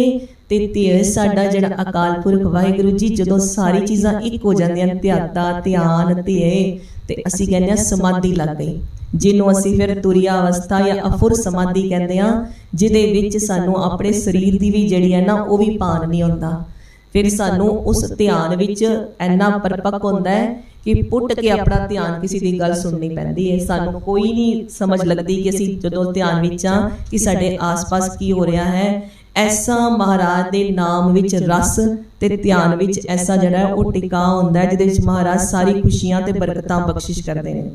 ਤੇ ਧਿਏ ਸਾਡਾ ਜਿਹੜਾ ਅਕਾਲ ਪੁਰਖ ਵਾਹਿਗੁਰੂ ਜੀ ਜਦੋਂ ਸਾਰੀ ਚੀਜ਼ਾਂ ਇੱਕ ਹੋ ਜਾਂਦੀਆਂ ਧਿਆਤਾ ਧਿਆਨ ਧਿਏ ਤੇ ਅਸੀਂ ਕਹਿੰਦੇ ਆ ਸਮਾਧੀ ਲੱਗ ਗਈ। ਜਿਹਨੂੰ ਅਸੀਂ ਫਿਰ ਤੁਰਿਆ ਅਵਸਥਾ ਜਾਂ ਅਫੁਰ ਸਮਾਧੀ ਕਹਿੰਦੇ ਆ ਜਿਹਦੇ ਵਿੱਚ ਸਾਨੂੰ ਆਪਣੇ ਸਰੀਰ ਦੀ ਵੀ ਜਿਹੜੀ ਹੈ ਨਾ ਉਹ ਵੀ ਭਾਨ ਨਹੀਂ ਹੁੰਦਾ। ਫਿਰ ਸਾਨੂੰ ਉਸ ਧਿਆਨ ਵਿੱਚ ਇੰਨਾ ਪਰਪੱਕ ਹੁੰਦਾ ਹੈ ਕਿ ਪੁੱਟ ਕੇ ਆਪਣਾ ਧਿਆਨ ਕਿਸੇ ਦੀ ਗੱਲ ਸੁਣਨੀ ਪੈਂਦੀ ਹੈ। ਸਾਨੂੰ ਕੋਈ ਨਹੀਂ ਸਮਝ ਲੱਗਦੀ ਕਿ ਅਸੀਂ ਜਦੋਂ ਧਿਆਨ ਵਿੱਚ ਆ ਕਿ ਸਾਡੇ ਆਸ-ਪਾਸ ਕੀ ਹੋ ਰਿਹਾ ਹੈ। ਐਸਾ ਮਹਾਰਾਜ ਦੇ ਨਾਮ ਵਿੱਚ ਰਸ ਤੇ ਧਿਆਨ ਵਿੱਚ ਐਸਾ ਜਿਹੜਾ ਉਹ ਟਿਕਾ ਹੁੰਦਾ ਹੈ ਜਿਹਦੇ ਵਿੱਚ ਮਹਾਰਾਜ ਸਾਰੀ ਖੁਸ਼ੀਆਂ ਤੇ ਬਰਕਤਾਂ ਬਖਸ਼ਿਸ਼ ਕਰਦੇ ਨੇ।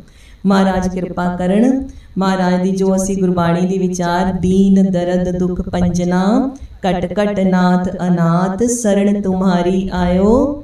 ਮਹਾਰਾਜ ਕਿਰਪਾ ਕਰਨ। ਮਹਾਰਾਜ ਦੀ ਜੋ ਅਸੀਂ ਗੁਰਬਾਣੀ ਦੀ ਵਿਚਾਰ ਦੀਨ ਦਰਦ ਦੁਖ ਪੰਜਨਾ ਕਟ ਕਟ ਨਾਥ ਅਨਾਥ ਸਰਣ ਤੁਮਾਰੀ ਆਇਓ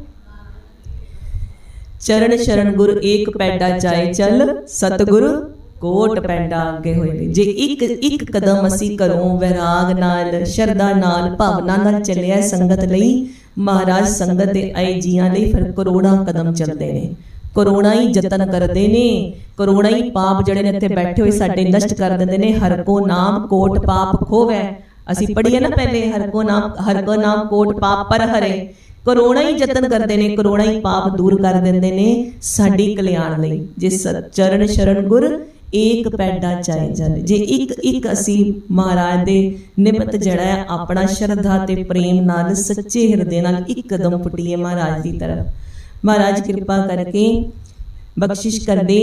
ਚਰਨ ਸ਼ਰਨ ਗੁਰ ਏਕ ਪੈਡਾ ਜਾਏ ਚੱਲ, ਸਤਿਗੁਰ ਕੋਟ ਪੈਡਾ ਅੱਗੇ ਹੋਏ ਨੇ। ਜੇ ਇੱਕ ਇੱਕ ਕਦਮ ਅਸੀਂ ਘਰੋਂ ਵਿਰਾਗ ਨਾਲ, ਸ਼ਰਧਾ ਨਾਲ, ਭਾਵਨਾ ਨਾਲ ਚੱਲਿਆ ਸੰਗਤ ਲਈ, ਮਹਾਰਾਜ ਸੰਗਤ ਦੇ ਆਏ ਜੀਆਂ ਲਈ ਫਿਰ ਕਰੋੜਾਂ ਕਦਮ ਚੱਲਦੇ ਨੇ। ਕਰੋੜਾਂ ਹੀ ਯਤਨ ਕਰਦੇ ਨੇ, ਕਰੋੜਾਂ ਹੀ ਪਾਪ ਜਿਹੜੇ ਨੇ ਇੱਥੇ ਬੈਠੇ ਹੋਏ ਸਾਡੇ ਨਸ਼ਟ ਕਰ ਦਿੰਦੇ ਨੇ, ਹਰ ਕੋ ਨਾਮ ਕੋਟ ਪਾਪ ਖੋਵੈ। ਅਸੀਂ ਪੜ੍ਹੀਏ ਨਾ ਪਹਿਲੇ, ਹਰ ਕੋ ਨਾਮ, ਹਰ ਕੋ ਨਾਮ ਕੋਟ ਪਾਪ ਪਰ ਹਰੇ। ਕਰੋੜਾਂ ਹੀ ਯਤਨ ਕਰਦੇ ਨੇ, ਕਰੋੜਾਂ ਹੀ ਪਾਪ ਦੂਰ ਕਰ ਦਿੰਦੇ ਨੇ ਸਾਡੀ ਕਲਿਆਣ ਲਈ। ਜੇ ਚਰਨ ਸ਼ਰਨ ਗੁਰ ਏਕ ਪੈਡਾ ਚਾਹੇ ਜਨ ਜੇ ਇੱਕ ਇੱਕ ਅਸੀਂ ਮਹਾਰਾਜ ਦੇ ਨਿਮਤ ਜਿਹੜਾ ਹੈ, ਆਪਣਾ ਸ਼ਰਧਾ ਤੇ ਪ੍ਰੇਮ ਨਾਲ, ਸੱਚੇ ਹਿਰਦੇ ਨਾਲ ਇੱਕ ਕਦਮ ਪੁੱਟੀਏ ਮਹਾਰਾਜ ਦੀ ਤਰਫ। ਮਹਾਰਾਜ ਕਿਰਪਾ ਕਰਕੇ ਬਖਸ਼ਿਸ਼ ਕਰਦੇ,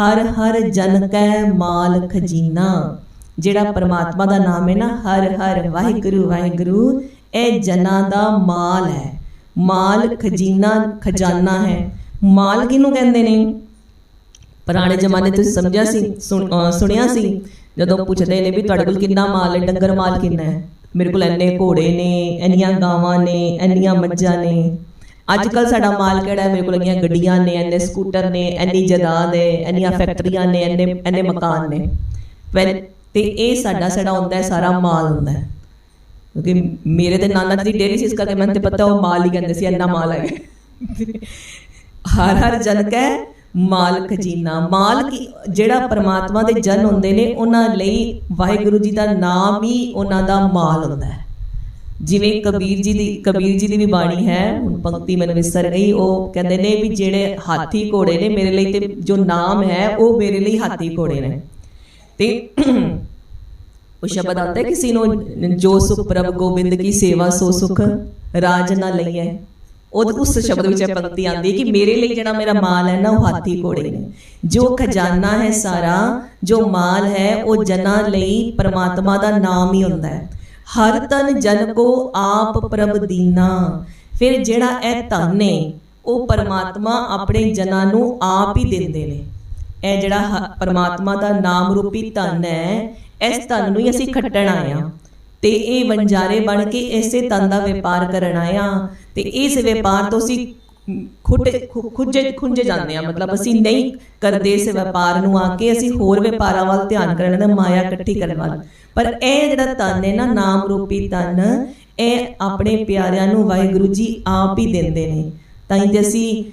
ਹਰ ਹਰ ਜਨ ਕੈ ਮਾਲ ਖਜ਼ੀਨਾ। ਜਿਹੜਾ ਪਰਮਾਤਮਾ ਦਾ ਨਾਮ ਹੈ ਨਾ, ਹਰ ਹਰ ਵਾਹਿਗੁਰੂ ਵਾਹਿਗੁਰੂ, ਇਹ ਜਨਾਂ ਦਾ ਮਾਲ ਹੈ। ਮਾਲ ਖਜ਼ੀਨਾ ਖਜ਼ਾਨਾ ਹੈ। ਮਾਲ ਕਿਹਨੂੰ ਕਹਿੰਦੇ ਨੇ? ਪੁਰਾਣੇ ਜ਼ਮਾਨੇ ਤੁਸੀਂ ਸਮਝਿਆ ਸੀ ਸੁਣਿਆ ਸੀ। ਜਦੋਂ ਪੁੱਛਦੇ ਨੇ ਵੀ ਤੁਹਾਡੇ ਕੋਲ ਕਿੰਨਾ ਮਾਲ ਹੈ, ਡੰਗਰ ਮਾਲ ਕਿੰਨਾ ਹੈ? ਮੇਰੇ ਕੋਲ ਇੰਨੇ ਘੋੜੇ ਨੇ, ਇੰਨੀਆਂ ਗਾਵਾਂ ਨੇ, ਇੰਨੀਆਂ ਮੱਝਾਂ ਨੇ। ਅੱਜ ਕੱਲ ਸਾਡਾ ਮਾਲ ਕਿਹੜਾ ਹੈ? ਮੇਰੇ ਕੋਲ ਇੰਨੀਆਂ ਗੱਡੀਆਂ ਨੇ, ਇੰਨੇ ਸਕੂਟਰ ਨੇ ਐਨੀ ਜਾਇਦਾਦ ਹੈ ਐਨੀਆਂ ਫੈਕਟਰੀਆਂ ਨੇ, ਇੰਨੇ ਇੰਨੇ ਮਕਾਨ ਨੇ। ਵੈਲ ਤੇ ਇਹ ਸਾਡਾ ਸਾਡਾ ਹੁੰਦਾ ਹੈ, ਸਾਰਾ ਮਾਲ ਹੁੰਦਾ ਹੈ। ਕਿਉਂਕਿ ਮੇਰੇ ਤੇ ਨਾਨਾ ਜੀ ਡੇਰੀ ਸੀ, ਇਸ ਕਰਕੇ ਮੈਨੂੰ ਤੇ ਪਤਾ ਉਹ ਮਾਲ ਹੀ ਕਹਿੰਦੇ ਸੀ, ਇੰਨਾ ਮਾਲ ਹੈ ਹਰ ਹਰ ਜਨ ਕੈ ਮਾਲ ਖਜ਼ੀਨਾ ਮਾਲ ਕੀ ਜਿਹੜਾ ਪਰਮਾਤਮਾ ਦੇ ਜਨ ਹੁੰਦੇ ਨੇ, ਉਹਨਾਂ ਲਈ ਵਾਹਿਗੁਰੂ ਜੀ ਦਾ ਨਾਮ ਹੀ ਉਹਨਾਂ ਦਾ ਮਾਲ ਹੁੰਦਾ ਹੈ। ਜਿਵੇਂ ਕਬੀਰ ਜੀ ਦੀ, ਕਬੀਰ ਜੀ ਦੀ ਵੀ ਬਾਣੀ ਹੈ, ਹੁਣ ਪੰਕਤੀ ਮੈਨੂੰ ਵਿਸਰ ਗਈ, ਉਹ ਕਹਿੰਦੇ ਨੇ ਵੀ ਜਿਹੜੇ ਹਾਥੀ ਘੋੜੇ ਨੇ, ਮੇਰੇ ਲਈ ਤੇ ਜੋ ਨਾਮ ਹੈ, ਉਹ ਮੇਰੇ ਲਈ ਹਾਥੀ ਘੋੜੇ ਨੇ। ਤੇ ਉਹ ਸ਼ਬਦ ਆਉਂਦਾ ਹੈ ਕਿਸੇ ਨੂੰ ਜੋ ਸੁਖ ਪ੍ਰਭ ਗੋਬਿੰਦ ਕੀ ਸੇਵਾ ਸੋ ਸੁਖ ਰਾਜ ਨਾ ਲਈਐ। ਉਹ ਉਸ ਸ਼ਬਦ ਵਿੱਚ ਇਹ ਪੰਕਤੀ ਆਉਂਦੀ ਹੈ ਕਿ ਮੇਰੇ ਲਈ ਜਿਹੜਾ ਮੇਰਾ ਮਾਲ ਹੈ ਨਾ ਉਹ ਹਾਥੀ ਘੋੜੇ ਨੇ। ਜੋ ਖਜ਼ਾਨਾ ਹੈ ਸਾਰਾ ਜੋ ਮਾਲ ਹੈ ਉਹ ਜਨਾਂ ਲਈ ਪਰਮਾਤਮਾ ਦਾ ਨਾਮ ਹੀ ਹੁੰਦਾ ਹੈ। ਹਰ ਤਨ ਜਨ ਕੋ ਆਪ ਪ੍ਰਭ ਦੀਨਾ। ਫਿਰ ਜਿਹੜਾ ਇਹ ਧਨ ਨੇ ਉਹ ਪਰਮਾਤਮਾ ਆਪਣੇ ਜਨਾਂ ਨੂੰ ਆਪ ਹੀ ਦਿੰਦੇ ਨੇ। ਇਹ ਜਿਹੜਾ ਪਰਮਾਤਮਾ ਦਾ ਨਾਮ ਰੂਪੀ ਧਨ ਹੈ ਇਸ ਧਨ ਨੂੰ ਅਸੀਂ ਖੱਟਣ ਆਏ ਆ ਤੇ ਇਹ ਵੰਜਾਰੇ ਬਣ ਕੇ ਇਸੇ ਧਨ ਦਾ ਵਪਾਰ ਕਰਨ ਆਇਆ ਤੇ ਇਸ ਵਪਾਰ ਤੋਂ ਅਸੀਂ ਖੁੱਟੇ ਖੁੱਜੇ, ਖੁੰਝੇ ਜਾਂਦੇ ਆ ਮਤਲਬ ਅਸੀਂ ਨਹੀਂ ਕਰਦੇ ਇਸ ਵਪਾਰ ਨੂੰ ਆ ਕੇ ਅਸੀਂ ਹੋਰ ਵਪਾਰਾਂ ਵੱਲ ਧਿਆਨ ਕਰਨ ਦਾ ਮਾਇਆ ਇਕੱਠੀ ਕਰਨ ਵੱਲ। ਪਰ ਇਹ ਜਿਹੜਾ ਧਨ ਹੈ ਨਾ, ਨਾਮ ਰੂਪੀ ਧਨ, ਇਹ ਆਪਣੇ ਪਿਆਰਿਆਂ ਨੂੰ ਵਾਹਿਗੁਰੂ ਜੀ ਆਪ ਹੀ ਦਿੰਦੇ ਨੇ। ਤਾਂ ਹੀ ਅਸੀਂ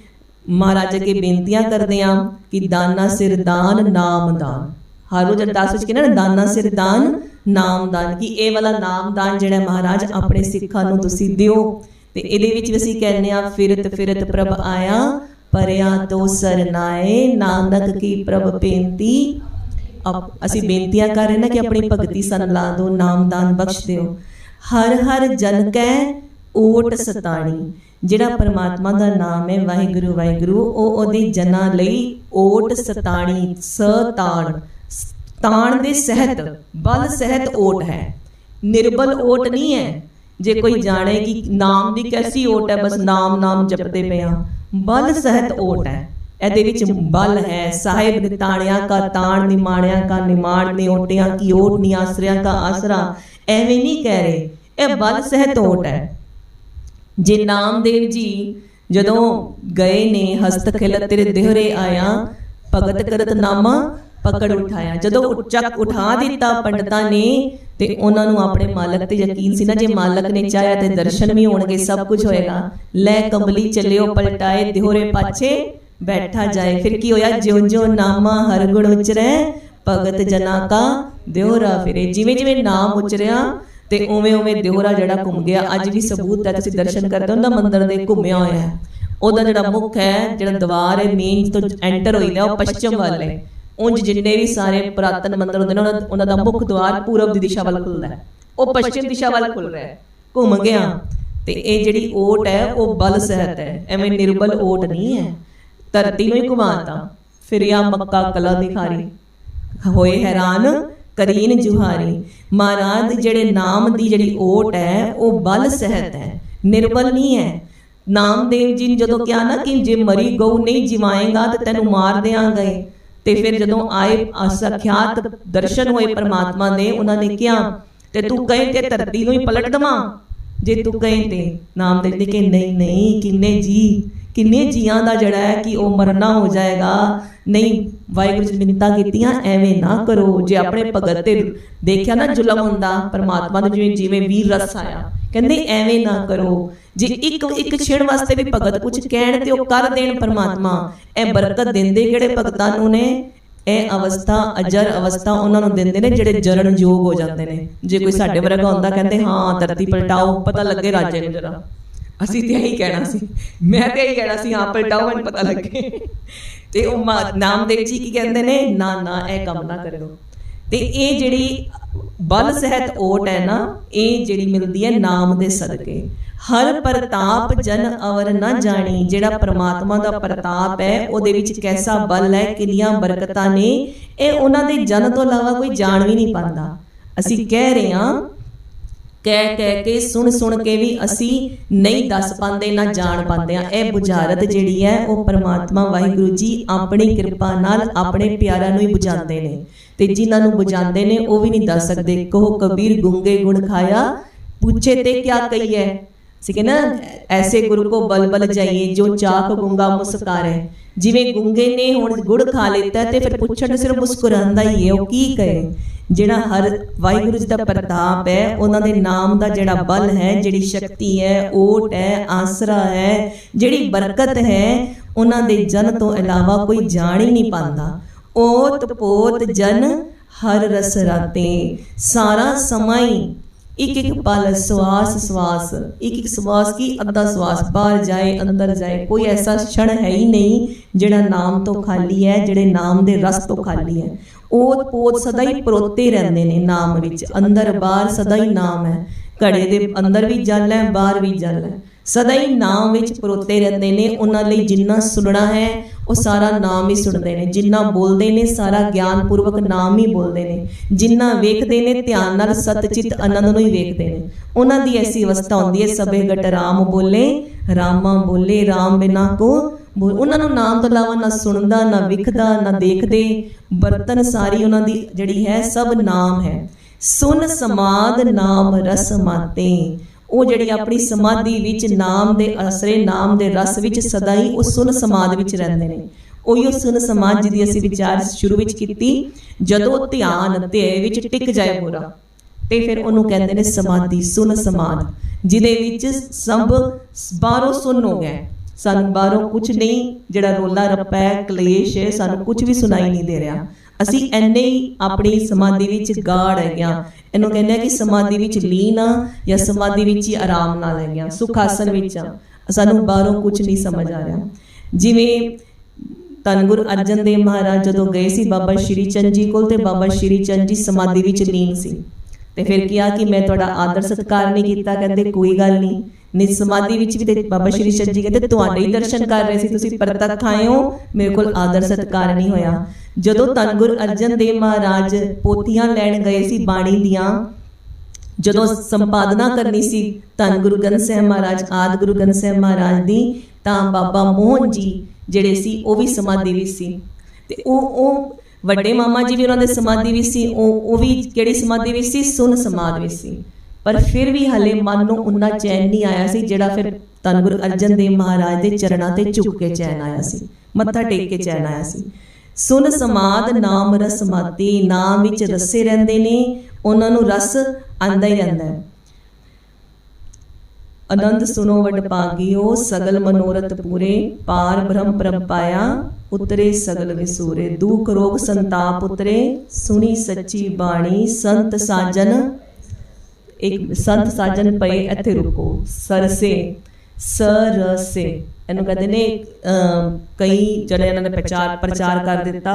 ਮਹਾਰਾਜ ਅੱਗੇ ਬੇਨਤੀਆਂ ਕਰਦੇ ਹਾਂ ਕਿ ਦਾਨਾ ਸਿਰ ਦਾਨ, ਨਾਮ ਦਾਨ। ਹਰ ਰੋਜ਼ ਅਰਦਾਸ ਵਿੱਚ ਕਹਿੰਦੇ ਨਾ ਦਾਨਾ ਸਿਰ ਦਾਨ ਨਾਮ ਦਾਨ ਕਿ ਇਹ ਵਾਲਾ ਨਾਮ ਦਾਨ ਜਿਹੜਾ ਮਹਾਰਾਜ ਆਪਣੇ ਸਿੱਖਾਂ ਨੂੰ ਤੁਸੀਂ ਦਿਓ। ਤੇ ਇਹਦੇ ਵਿੱਚ ਅਸੀਂ ਕਹਿੰਦੇ ਆ ਫਿਰਤ ਫਿਰਤ ਪ੍ਰਭ ਆਇਆ ਪਰਿਆ ਤੋ ਸਰਨਾਏ ਨਾਨਕ ਕੀ ਪ੍ਰਭ ਬੇਨਤੀ। ਅਸੀਂ ਬੇਨਤੀਆਂ ਕਰ ਰਹੇ ਨਾ ਕਿ ਆਪਣੀ ਭਗਤੀ ਸਨ ਲਾ ਦਿਓ ਨਾਮਦਾਨ ਬਖਸ਼ ਦਿਓ। ਹਰ ਹਰ ਜਨ ਕੈ ਓਟ ਸਤਾਣੀ। ਜਿਹੜਾ ਪਰਮਾਤਮਾ ਦਾ ਨਾਮ ਹੈ ਵਾਹਿਗੁਰੂ ਵਾਹਿਗੁਰੂ ਉਹ ਉਹਦੇ ਜਨਾਂ ਲਈ ਓਟ ਸਤਾਣੀ ਸਤਾਣ। ਤਾਣ ਦੇ ਸਹਿਤ, ਬਲ ਸਹਿਤ ਓਟ ਹੈ। ਨਿਰਬਲ ਓਟ ਨਹੀਂ ਹੈ। ਜੇ ਕੋਈ ਜਾਣੇ ਕਿ ਨਾਮ ਦੀ ਕੈਸੀ ਓਟ ਹੈ, ਬਸ ਨਾਮ ਨਾਮ ਜਪਦੇ ਪਏ ਬਲ ਸਹਿਤ ਓਟ ਹੈ। ਇਹਦੇ ਵਿੱਚ ਬਲ ਹੈ। ਸਾਹਿਬ ਨੇ ਤਾਣਿਆ ਕਾ ਤਾਣ, ਨਿਮਾਣਿਆ ਕਾ ਨਿਮਾਣ ਨੇ ਓਟਿਆਂ ਕੀ ਓਟ ਨੀ ਆਸਰਿਆਂ ਕਾ ਆਸਰਾ, ਐਵੇਂ ਨਹੀਂ ਕਹਿ ਰਹੇ। ਇਹ ਬਲ ਸਹਿਤ ਓਟ ਹੈ। ਜੇ ਨਾਮਦੇਵ ਜੀ ਜਦੋਂ ਗਏ ਨੇ ਹਸਤ ਖਿਲਤ ਤੇਰੇ ਦੇਹਰੇ ਆਇਆ, ਭਗਤ ਕਰਤ ਨਾਮਾ ਪਕੜ ਉਠਾਇਆ। ਜਦੋਂ ਚੱਕ ਉਠਾ ਦਿੱਤਾ ਪੰਡਤਾਂ ਨੇ, ਤੇ ਉਹਨਾਂ ਨੂੰ ਆਪਣੇ ਮਾਲਕ ਤੇ ਯਕੀਨ ਸੀ ਨਾ, ਜੇ ਮਾਲਕ ਨੇ ਚਾਹਿਆ ਤੇ ਦਰਸ਼ਨ ਵੀ ਹੋਣਗੇ, ਸਭ ਕੁਝ ਹੋਏਗਾ। ਲੈ ਕੰਬਲੀ ਚੱਲਿਓ, ਪਲਟਾਏ ਦਿਹੋਰੇ ਪਾਛੇ, ਬੈਠਾ ਜਾਏ। ਫਿਰ ਕੀ ਹੋਇਆ? ਜਿਉਂ ਜਿਉਂ ਨਾਮਾ ਹਰ ਗੁਣ ਉਚਰੈ, ਭਗਤ ਜਨਾ ਕਾ ਦਿਹੋਰਾ ਫਿਰੇ। ਜਿਵੇਂ ਜਿਵੇਂ ਨਾਮ ਉਚਰਿਆ, ਤੇ ਉਵੇਂ ਉਵੇਂ ਦਿਹੋਰਾ ਜਿਹੜਾ ਘੁੰਮ ਗਿਆ। ਅੱਜ ਵੀ ਸਬੂਤ ਹੈ, ਤੁਸੀਂ ਦਰਸ਼ਨ ਕਰਦੇ ਹੋ ਨਾ, ਮੰਦਿਰ ਦੇ ਘੁੰਮਿਆ ਹੋਇਆ ਹੈ। ਉਹਦਾ ਜਿਹੜਾ ਮੁੱਖ ਹੈ, ਜਿਹੜਾ ਦਵਾਰ ਹੈ ਮੇਨ ਤੋਂ ਐਂਟਰ ਹੋਈਦਾ ਉਹ ਪੱਛਮ ਵੱਲ ਹੈ। ਉਂਝ ਜਿੰਨੇ ਵੀ ਸਾਰੇ ਪੁਰਾਤਨ ਮੰਦਿਰ ਹੁੰਦੇ ਨੇ, ਉਹਨਾਂ- ਦਾ ਮੁੱਖ ਦਵਾਰ ਪੂਰਬ ਦੀ ਦਿਸ਼ਾ ਵੱਲ ਖੁੱਲਦਾ ਹੈ। ਉਹ ਪੱਛਮ ਦਿਸ਼ਾ ਵੱਲ ਖੁੱਲ ਰਿਹਾ ਹੈ। ਘੁੰਮ ਗਿਆ। ਤੇ ਇਹ ਜਿਹੜੀ ਓਟ ਹੈ, ਉਹ ਬਲ ਸਹਿਤ ਹੈ। ਐਵੇਂ ਨਿਰਬਲ ਓਟ ਨਹੀਂ ਹੈ। ਧਰਤੀ ਨੂੰ ਹੀ ਘੁਮਾਤਾ। ਫਿਰਿਆ ਮੱਕਾ ਕਲਾ ਦਿਖਾਰੀ ਹੋਏ ਹੈਰਾਨ, ਕਰੀਨ ਜੁਹਾਰੀ। ਮਹਾਰਾਜ ਜਿਹੜੇ ਨਾਮ ਦੀ ਜਿਹੜੀ ਓਟ ਹੈ, ਉਹ ਬਲ ਸਹਿਤ ਹੈ। ਨਿਰਬਲ ਨਹੀਂ ਹੈ। ਨਾਮਦੇਵ ਜੀ ਨੇ ਜਦੋਂ ਕਿਹਾ ਨਾ ਕਿ ਜੇ ਮਰੀ ਗਊ ਨਹੀਂ ਜਿਵਾਏਗਾ, ਤੇ ਤੈਨੂੰ ਮਾਰ ਦਿਆਂਗੇ ਤੇ ਫਿਰ ਜਦੋਂ ਆਏ ਅਸਖਿਆਤ ਦਰਸ਼ਨ ਹੋਏ ਪਰਮਾਤਮਾ ਦੇ, ਉਹਨਾਂ ਨੇ ਕਿਹਾ, ਤੇ ਤੂੰ ਕਹੇ ਤੇ ਧਰਤੀ ਨੂੰ ਹੀ ਪਲਟ ਦਵਾਂ? ਜੇ ਤੂੰ ਕਹੇ ਤੇ। ਨਾਮਦੇਵ ਨੇ ਕਿ ਨਹੀਂ ਨਹੀਂ, ਕਿੰਨੇ ਜੀ, ਕਿੰਨੇ ਜੀਆਂ ਦਾ ਜਿਹੜਾ ਹੈ ਕਿ ਉਹ ਮਰਨਾ ਹੋ ਜਾਏਗਾ। ਨਹੀਂ, ਵਾਹਿਗੁਰੂ ਜੀ ਨੇ ਮਿੰਤਾ ਕੀਤੀਆਂ, ਐਵੇਂ ਨਾ ਕਰੋ। ਜੇ ਆਪਣੇ ਭਗਤ ਤੇ ਦੇਖਿਆ ਨਾ ਜ਼ੁਲਮ ਹੁੰਦਾ, ਪਰਮਾਤਮਾ ਨੂੰ ਜਿਵੇਂ ਜਿਵੇਂ ਵੀਰ ਰਸ ਆਇਆ ਕਹਿੰਦੇ ਐਵੇਂ ਨਾ ਕਰੋ। ਜੇ ਇੱਕ ਇੱਕ ਛਿਣ ਵਾਸਤੇ ਵੀ ਭਗਤ ਕੁਝ ਕਹਿਣ ਤੇ ਉਹ ਕਰ ਦੇਣ ਪਰਮਾਤਮਾ। ਇਹ ਬਰਕਤ ਦਿੰਦੇ ਕਿਹੜੇ ਭਗਤਾਂ ਨੂੰ ਨੇ? ਇਹ ਅਵਸਥਾ ਅਜਰ ਅਵਸਥਾ ਉਹਨਾਂ ਨੂੰ ਦਿੰਦੇ ਨੇ ਜਿਹੜੇ ਜਰਨ ਯੋਗ ਹੋ ਜਾਂਦੇ ਨੇ। ਜੇ ਕੋਈ ਸਾਡੇ ਵਰਗਾ ਹੁੰਦਾ ਕਹਿੰਦੇ ਹਾਂ ਧਰਤੀ ਪਲਟਾਓ। ਪਤਾ ਲੱਗੇ ਰਾਜੇ ਨੂੰ ਜਰਾ। ਅਸੀਂ ਤੇ ਇਹੀ ਕਹਿਣਾ ਸੀ। ਮੈਂ ਤੇ ਇਹੀ ਕਹਿਣਾ ਸੀ ਹਾਂ ਪਲਟਾਓ ਮੈਨੂੰ ਪਤਾ ਲੱਗੇ। ਤੇ ਉਹ ਮਾ- ਨਾਮਦੇਵ ਜੀ ਕੀ ਕਹਿੰਦੇ ਨੇ? ਨਾ ਨਾ ਇਹ ਕੰਮ ਨਾ ਕਰਿਓ। ਤੇ ਇਹ ਜਿਹੜੀ ਬਲ ਸਹਿਤ ਓਟ ਹੈ ਨਾ, ਇਹ ਜਿਹੜੀ ਮਿਲਦੀ ਹੈ ਨਾਮ ਦੇ ਸਦਕੇ। ਹਰ ਪ੍ਰਤਾਪ ਜਨ ਅਵਰ ਨਾ ਜਾਣੀ, ਜਿਹੜਾ ਪ੍ਰਮਾਤਮਾ ਦਾ ਪ੍ਰਤਾਪ ਹੈ, ਉਹਦੇ ਵਿੱਚ ਕੈਸਾ ਬਲ ਹੈ, ਕਿੰਨੀਆਂ ਬਰਕਤਾਂ ਨੇ, ਇਹ ਉਹਨਾਂ ਦੇ ਜਨ ਤੋਂ ਇਲਾਵਾ ਕੋਈ ਜਾਣ ਵੀ ਨਹੀਂ ਪਾਉਂਦਾ। ਅਸੀਂ ਕਹਿ ਰਹੇ ਹਾਂ ਕਹਿ ਕਹਿ ਕੇ ਸੁਣ ਸੁਣ ਕੇ ਵੀ ਅਸੀਂ ਨਹੀਂ ਦੱਸ ਪਾਉਂਦੇ, ਨਾ ਜਾਣ ਪਾਉਂਦੇ ਆ ਇਹ ਬੁਝਾਰਤ ਜਿਹੜੀ ਹੈ, ਉਹ ਪਰਮਾਤਮਾ ਵਾਹਿਗੁਰੂ ਜੀ ਆਪਣੀ ਕਿਰਪਾ ਨਾਲ ਆਪਣੇ ਪਿਆਰਿਆਂ ਨੂੰ ਹੀ ਬੁਝਾਉਂਦੇ ਨੇ। ਤੇ ਜਿਨ੍ਹਾਂ ਨੂੰ ਬੁਝਾਉਂਦੇ ਨੇ, ਉਹ ਵੀ ਨਹੀਂ ਦੱਸ ਸਕਦੇ। ਕਹੋ, ਕਬੀਰ ਗੁੰਗੇ ਗੁਣ ਖਾਇਆ? ਪੁੱਛੇ ਤੇ ਕਿਆ ਕਹੀਏ? ਸੀ ਕਿ ਨਾ, ਐਸੇ ਗੁਰੂ ਕੋ ਬਲ ਬਲ ਜਾਈਏ, ਜੋ ਚਾਕ ਗੁੰਗਾ ਮੁਸਕਾਰੇ। ਜਿਵੇਂ ਗੁੰਗੇ ਨੇ ਹੁਣ ਗੁੜ ਖਾ ਲਿੱਤਾ ਤੇ ਫਿਰ ਪੁੱਛਣ ਤੇ ਮੁਸਕਰਾਉਂਦਾ ਹੀ ਹੈ, ਉਹ ਕੀ ਕਹੇ ਜਿਹੜਾ ਹਰ ਵਾਹਿਗੁਰੂ ਜੀ ਦਾ ਪ੍ਰਤਾਪ ਹੈ, ਉਹਨਾਂ ਦੇ ਨਾਮ ਦਾ ਜਿਹੜਾ ਬਲ ਹੈ, ਜਿਹੜੀ ਸ਼ਕਤੀ ਹੈ, ਓਟ ਹੈ, ਆਸਰਾ ਹੈ, ਜਿਹੜੀ ਬਰਕਤ ਹੈ, ਉਹਨਾਂ ਦੇ ਜਨ ਤੋਂ ਇਲਾਵਾ ਕੋਈ ਜਾਣ ਹੀ ਨਹੀਂ ਪਾਉਂਦਾ। ਓਤ ਪੋਤ ਜਨ ਹਰ ਰਸ ਰਾਤੇ, ਸਾਰਾ ਸਮਾਂ ਹੀ ਇੱਕ ਇੱਕ ਪਲ ਸਵਾਸ ਸਵਾਸ ਇੱਕ ਇੱਕ ਸਵਾਸ ਕੀ ਅੱਧਾ ਸਵਾਸ ਬਾਹਰ ਜਾਏ, ਅੰਦਰ ਜਾਏ। ਕੋਈ ਐਸਾ ਛਣ ਹੈ ਹੀ ਨਹੀਂ ਜਿਹੜਾ ਨਾਮ ਤੋਂ ਖਾਲੀ ਹੈ, ਜਿਹੜੇ ਨਾਮ ਦੇ ਰਸ ਤੋਂ ਖਾਲੀ ਹੈ। ਉਹ ਪੋਤ ਸਦਾ ਹੀ ਪਰੋਤੇ ਰਹਿੰਦੇ ਨੇ ਨਾਮ ਵਿੱਚ। ਅੰਦਰ ਬਾਹਰ ਸਦਾ ਹੀ ਨਾਮ ਹੈ। ਘੜੇ ਦੇ ਅੰਦਰ ਵੀ ਜਲ ਹੈ, ਬਾਹਰ ਵੀ ਜਲ ਹੈ। ਸਦਾ ਹੀ ਨਾਮ ਵਿੱਚ ਪਰੋਤੇ ਰਹਿੰਦੇ ਨੇ। ਉਹਨਾਂ ਲਈ ਜਿੰਨਾ ਸੁਣਨਾ ਹੈ ਉਹ ਸਾਰਾ ਨਾਮ ਹੀ ਸੁਣਦੇ ਨੇ, ਜਿੰਨਾ ਬੋਲਦੇ ਨੇ, ਸਾਰਾ ਗਿਆਨ ਪੂਰਵਕ ਨਾਮ ਹੀ ਬੋਲਦੇ ਨੇ। ਜਿੰਨਾ ਵੇਖਦੇ ਨੇ, ਧਿਆਨ ਨਾਲ ਸਤਚਿਤ ਆਨੰਦ ਨੂੰ ਹੀ ਵੇਖਦੇ ਨੇ। ਉਹਨਾਂ ਦੀ ਐਸੀ ਅਵਸਥਾ ਹੁੰਦੀ ਹੈ, ਸਭੇ ਗਟ ਰਾਮ ਬੋਲੇ, ਰਾਮਾ ਬੋਲੇ, ਰਾਮ ਬਿਨਾ ਕੋ ਉਹਨਾਂ ਨੂੰ ਨਾਮ ਤੋਂ ਇਲਾਵਾ ਨਾ ਸੁਣਦਾ, ਨਾ ਵਿਖਦਾ, ਨਾ ਦੇਖਦੇ। ਬਰਤਨ ਸਾਰੀ ਉਹਨਾਂ ਦੀ ਜਿਹੜੀ ਹੈ, ਸਭ ਨਾਮ ਹੈ। ਸੁਨ ਸਮਾਦ ਨਾਮ ਰਸ ਮਾਤੇ। ਉਹ ਜਿਹੜੀ ਆਪਣੀ ਸਮਾਧੀ ਵਿੱਚ ਨਾਮ ਦੇ ਅਸਰੇ ਨਾਮ ਦੇ ਰਸ ਵਿੱਚ ਸਦਾ ਹੀ ਉਹ ਸੁਨ ਸਮਾਦ ਵਿੱਚ ਰਹਿੰਦੇ ਨੇ। ਉਹੀ ਸੁਨ ਸਮਾਜ ਜਿਹਦੀ ਅਸੀਂ ਵਿਚਾਰ ਸ਼ੁਰੂ ਵਿੱਚ ਕੀਤੀ, ਜਦੋਂ ਧਿਆਨ ਤੇ ਵਿੱਚ ਟਿਕ ਜਾਏ ਪੂਰਾ। ਤੇ ਫਿਰ ਉਹਨੂੰ ਕਹਿੰਦੇ ਨੇ ਸਮਾਧੀ, ਸੁਨ ਸਮਾਦ ਜਿਹਦੇ ਵਿੱਚ ਸਭ ਬਾਹਰੋਂ ਸੁਨ ਹੋ ਗਿਆ ਸਾਨੂੰ ਬਾਹਰੋਂ ਕੁਝ ਨਹੀਂ, ਜਿਹੜਾ ਰੋਲਾ ਰੱਪਾ ਹੈ, ਕਲੇਸ਼ ਹੈ, ਸਾਨੂੰ ਕੁਝ ਵੀ ਸੁਣਾਈ ਨਹੀਂ ਦੇ ਰਿਹਾ। ਅਸੀਂ ਐਨੇ ਹੀ ਆਪਣੀ ਸਮਾਧੀ ਵਿੱਚ ਗਾੜ ਹੈਗਿਆ ਇਹਨੂੰ ਕਹਿੰਦੇ ਆ ਕਿ ਸਮਾਧੀ ਵਿੱਚ ਲੀਨ ਆ ਜਾਂ ਸਮਾਧੀ ਵਿੱਚ ਹੀ ਆਰਾਮ ਨਾਲ ਹੈਗਿਆ ਸੁਖ ਆਸਨ ਵਿੱਚ ਆ। ਸਾਨੂੰ ਬਾਹਰੋਂ ਕੁਝ ਨਹੀਂ ਸਮਝ ਆ ਰਿਹਾ। ਜਿਵੇਂ ਧੰਨ ਗੁਰੂ ਅਰਜਨ ਦੇਵ ਮਹਾਰਾਜ ਜਦੋਂ ਗਏ ਸੀ ਬਾਬਾ ਸ਼੍ਰੀ ਚੰਦ ਜੀ ਕੋਲ ਤੇ ਬਾਬਾ ਸ਼੍ਰੀ ਚੰਦ ਜੀ ਸਮਾਧੀ ਵਿੱਚ ਲੀਨ ਸੀ। ਤੇ ਫਿਰ ਕਿਹਾ ਕਿ ਮੈਂ ਤੁਹਾਡਾ ਆਦਰ ਸਤਿਕਾਰ ਨਹੀਂ ਕੀਤਾ ਕਹਿੰਦੇ ਕੋਈ ਗੱਲ ਨਹੀਂ। ਨਿਜ ਸਮਾਧੀ ਵਿੱਚ ਵੀ ਤੇ ਬਾਬਾ ਸ਼੍ਰੀ ਚੰਦ ਜੀ ਕਹਿੰਦੇ ਤੁਹਾਡੇ ਹੀ ਦਰਸ਼ਨ ਕਰ ਰਹੇ ਸੀ ਤੁਸੀਂ ਪ੍ਰਤੱਖ ਆਏ ਹੋ ਮੇਰੇ ਕੋਲ ਆਦਰ ਸਤਕਾਰ ਨਹੀਂ ਹੋਇਆ। ਜਦੋਂ ਧੰਨ ਗੁਰੂ ਅਰਜਨ ਦੇਵ ਮਹਾਰਾਜ ਪੋਥੀਆਂ ਲੈਣ ਗਏ ਸੀ ਬਾਣੀ ਦੀਆਂ, ਜਦੋਂ ਸੰਪਾਦਨਾ ਕਰਨੀ ਸੀ ਧੰਨ ਗੁਰੂ ਗ੍ਰੰਥ ਸਾਹਿਬ ਮਹਾਰਾਜ, ਆਦ ਗੁਰੂ ਗ੍ਰੰਥ ਸਾਹਿਬ ਮਹਾਰਾਜ ਦੀ, ਤਾਂ ਬਾਬਾ ਮੋਹਨ ਜੀ ਜਿਹੜੇ ਸੀ, ਉਹ ਵੀ ਸਮਾਧੀ ਵਿੱਚ ਸੀ। ਤੇ ਉਹ ਉਹ ਵੱਡੇ ਮਾਮਾ ਜੀ ਵੀ ਉਹਨਾਂ ਦੇ ਸਮਾਧੀ ਵਿੱਚ ਸੀ, ਉਹ ਉਹ ਵੀ ਕਿਹੜੀ ਸਮਾਧੀ ਵਿੱਚ ਸੀ? ਸੁਨ ਸਮਾਧ ਵਿੱਚ ਸੀ। ਪਰ ਫਿਰ ਵੀ ਹਲੇ ਮਨ ਨੂੰ ਉਨਾ ਚੈਨ ਨਹੀਂ ਆਇਆ ਸੀ, ਜਿਹੜਾ ਫਿਰ ਧੰਨ ਗੁਰੂ ਅਰਜਨ ਦੇਵ ਮਹਾਰਾਜ ਦੇ ਚਰਨਾਂ ਤੇ ਝੁਕ ਕੇ ਚੈਨ ਆਇਆ ਸੀ, ਮੱਥਾ ਟੇਕ ਕੇ ਚੈਨ ਆਇਆ ਸੀ। ਸੁਨ ਸਮਾਦ ਨਾਮ ਰਸ ਮਾਤੀ, ਨਾਮ ਵਿੱਚ ਰਸੇ ਰਹਿੰਦੇ ਨੇ, ਉਹਨਾਂ ਨੂੰ ਰਸ ਆਂਦਾ ਹੀ ਰਹਿੰਦਾ ਹੈ। ਆਨੰਦ ਸੁਨੋ ਵਡ ਭਾਗਿਓ ਸਗਲ ਮਨੋਰਥ ਪੂਰੇ, ਪਾਰ ਬ੍ਰਹਮ ਪਰਮ ਪਾਇਆ ਉਤਰੇ ਸਗਲ ਵਿਸੂਰੇ, ਦੁਖ ਰੋਗ ਸੰਤਾਪ ਉਤਰੇ, ਸੁਣੀ ਸੱਚੀ ਬਾਣੀ, ਸੰਤ ਸਾਜਨ, ਇੱਕ ਸੰਤ ਸਾਜਨ ਪਏ, ਇੱਥੇ ਰੁਕੋ, ਸਰਸੇ ਸਰਸੇ। ਇਹਨੂੰ ਕਹਿੰਦੇ ਨੇ ਕਈ ਜਿਹੜੇ ਇਹਨਾਂ ਨੇ ਪ੍ਰਚਾਰ ਪ੍ਰਚਾਰ ਕਰ ਦਿੱਤਾ,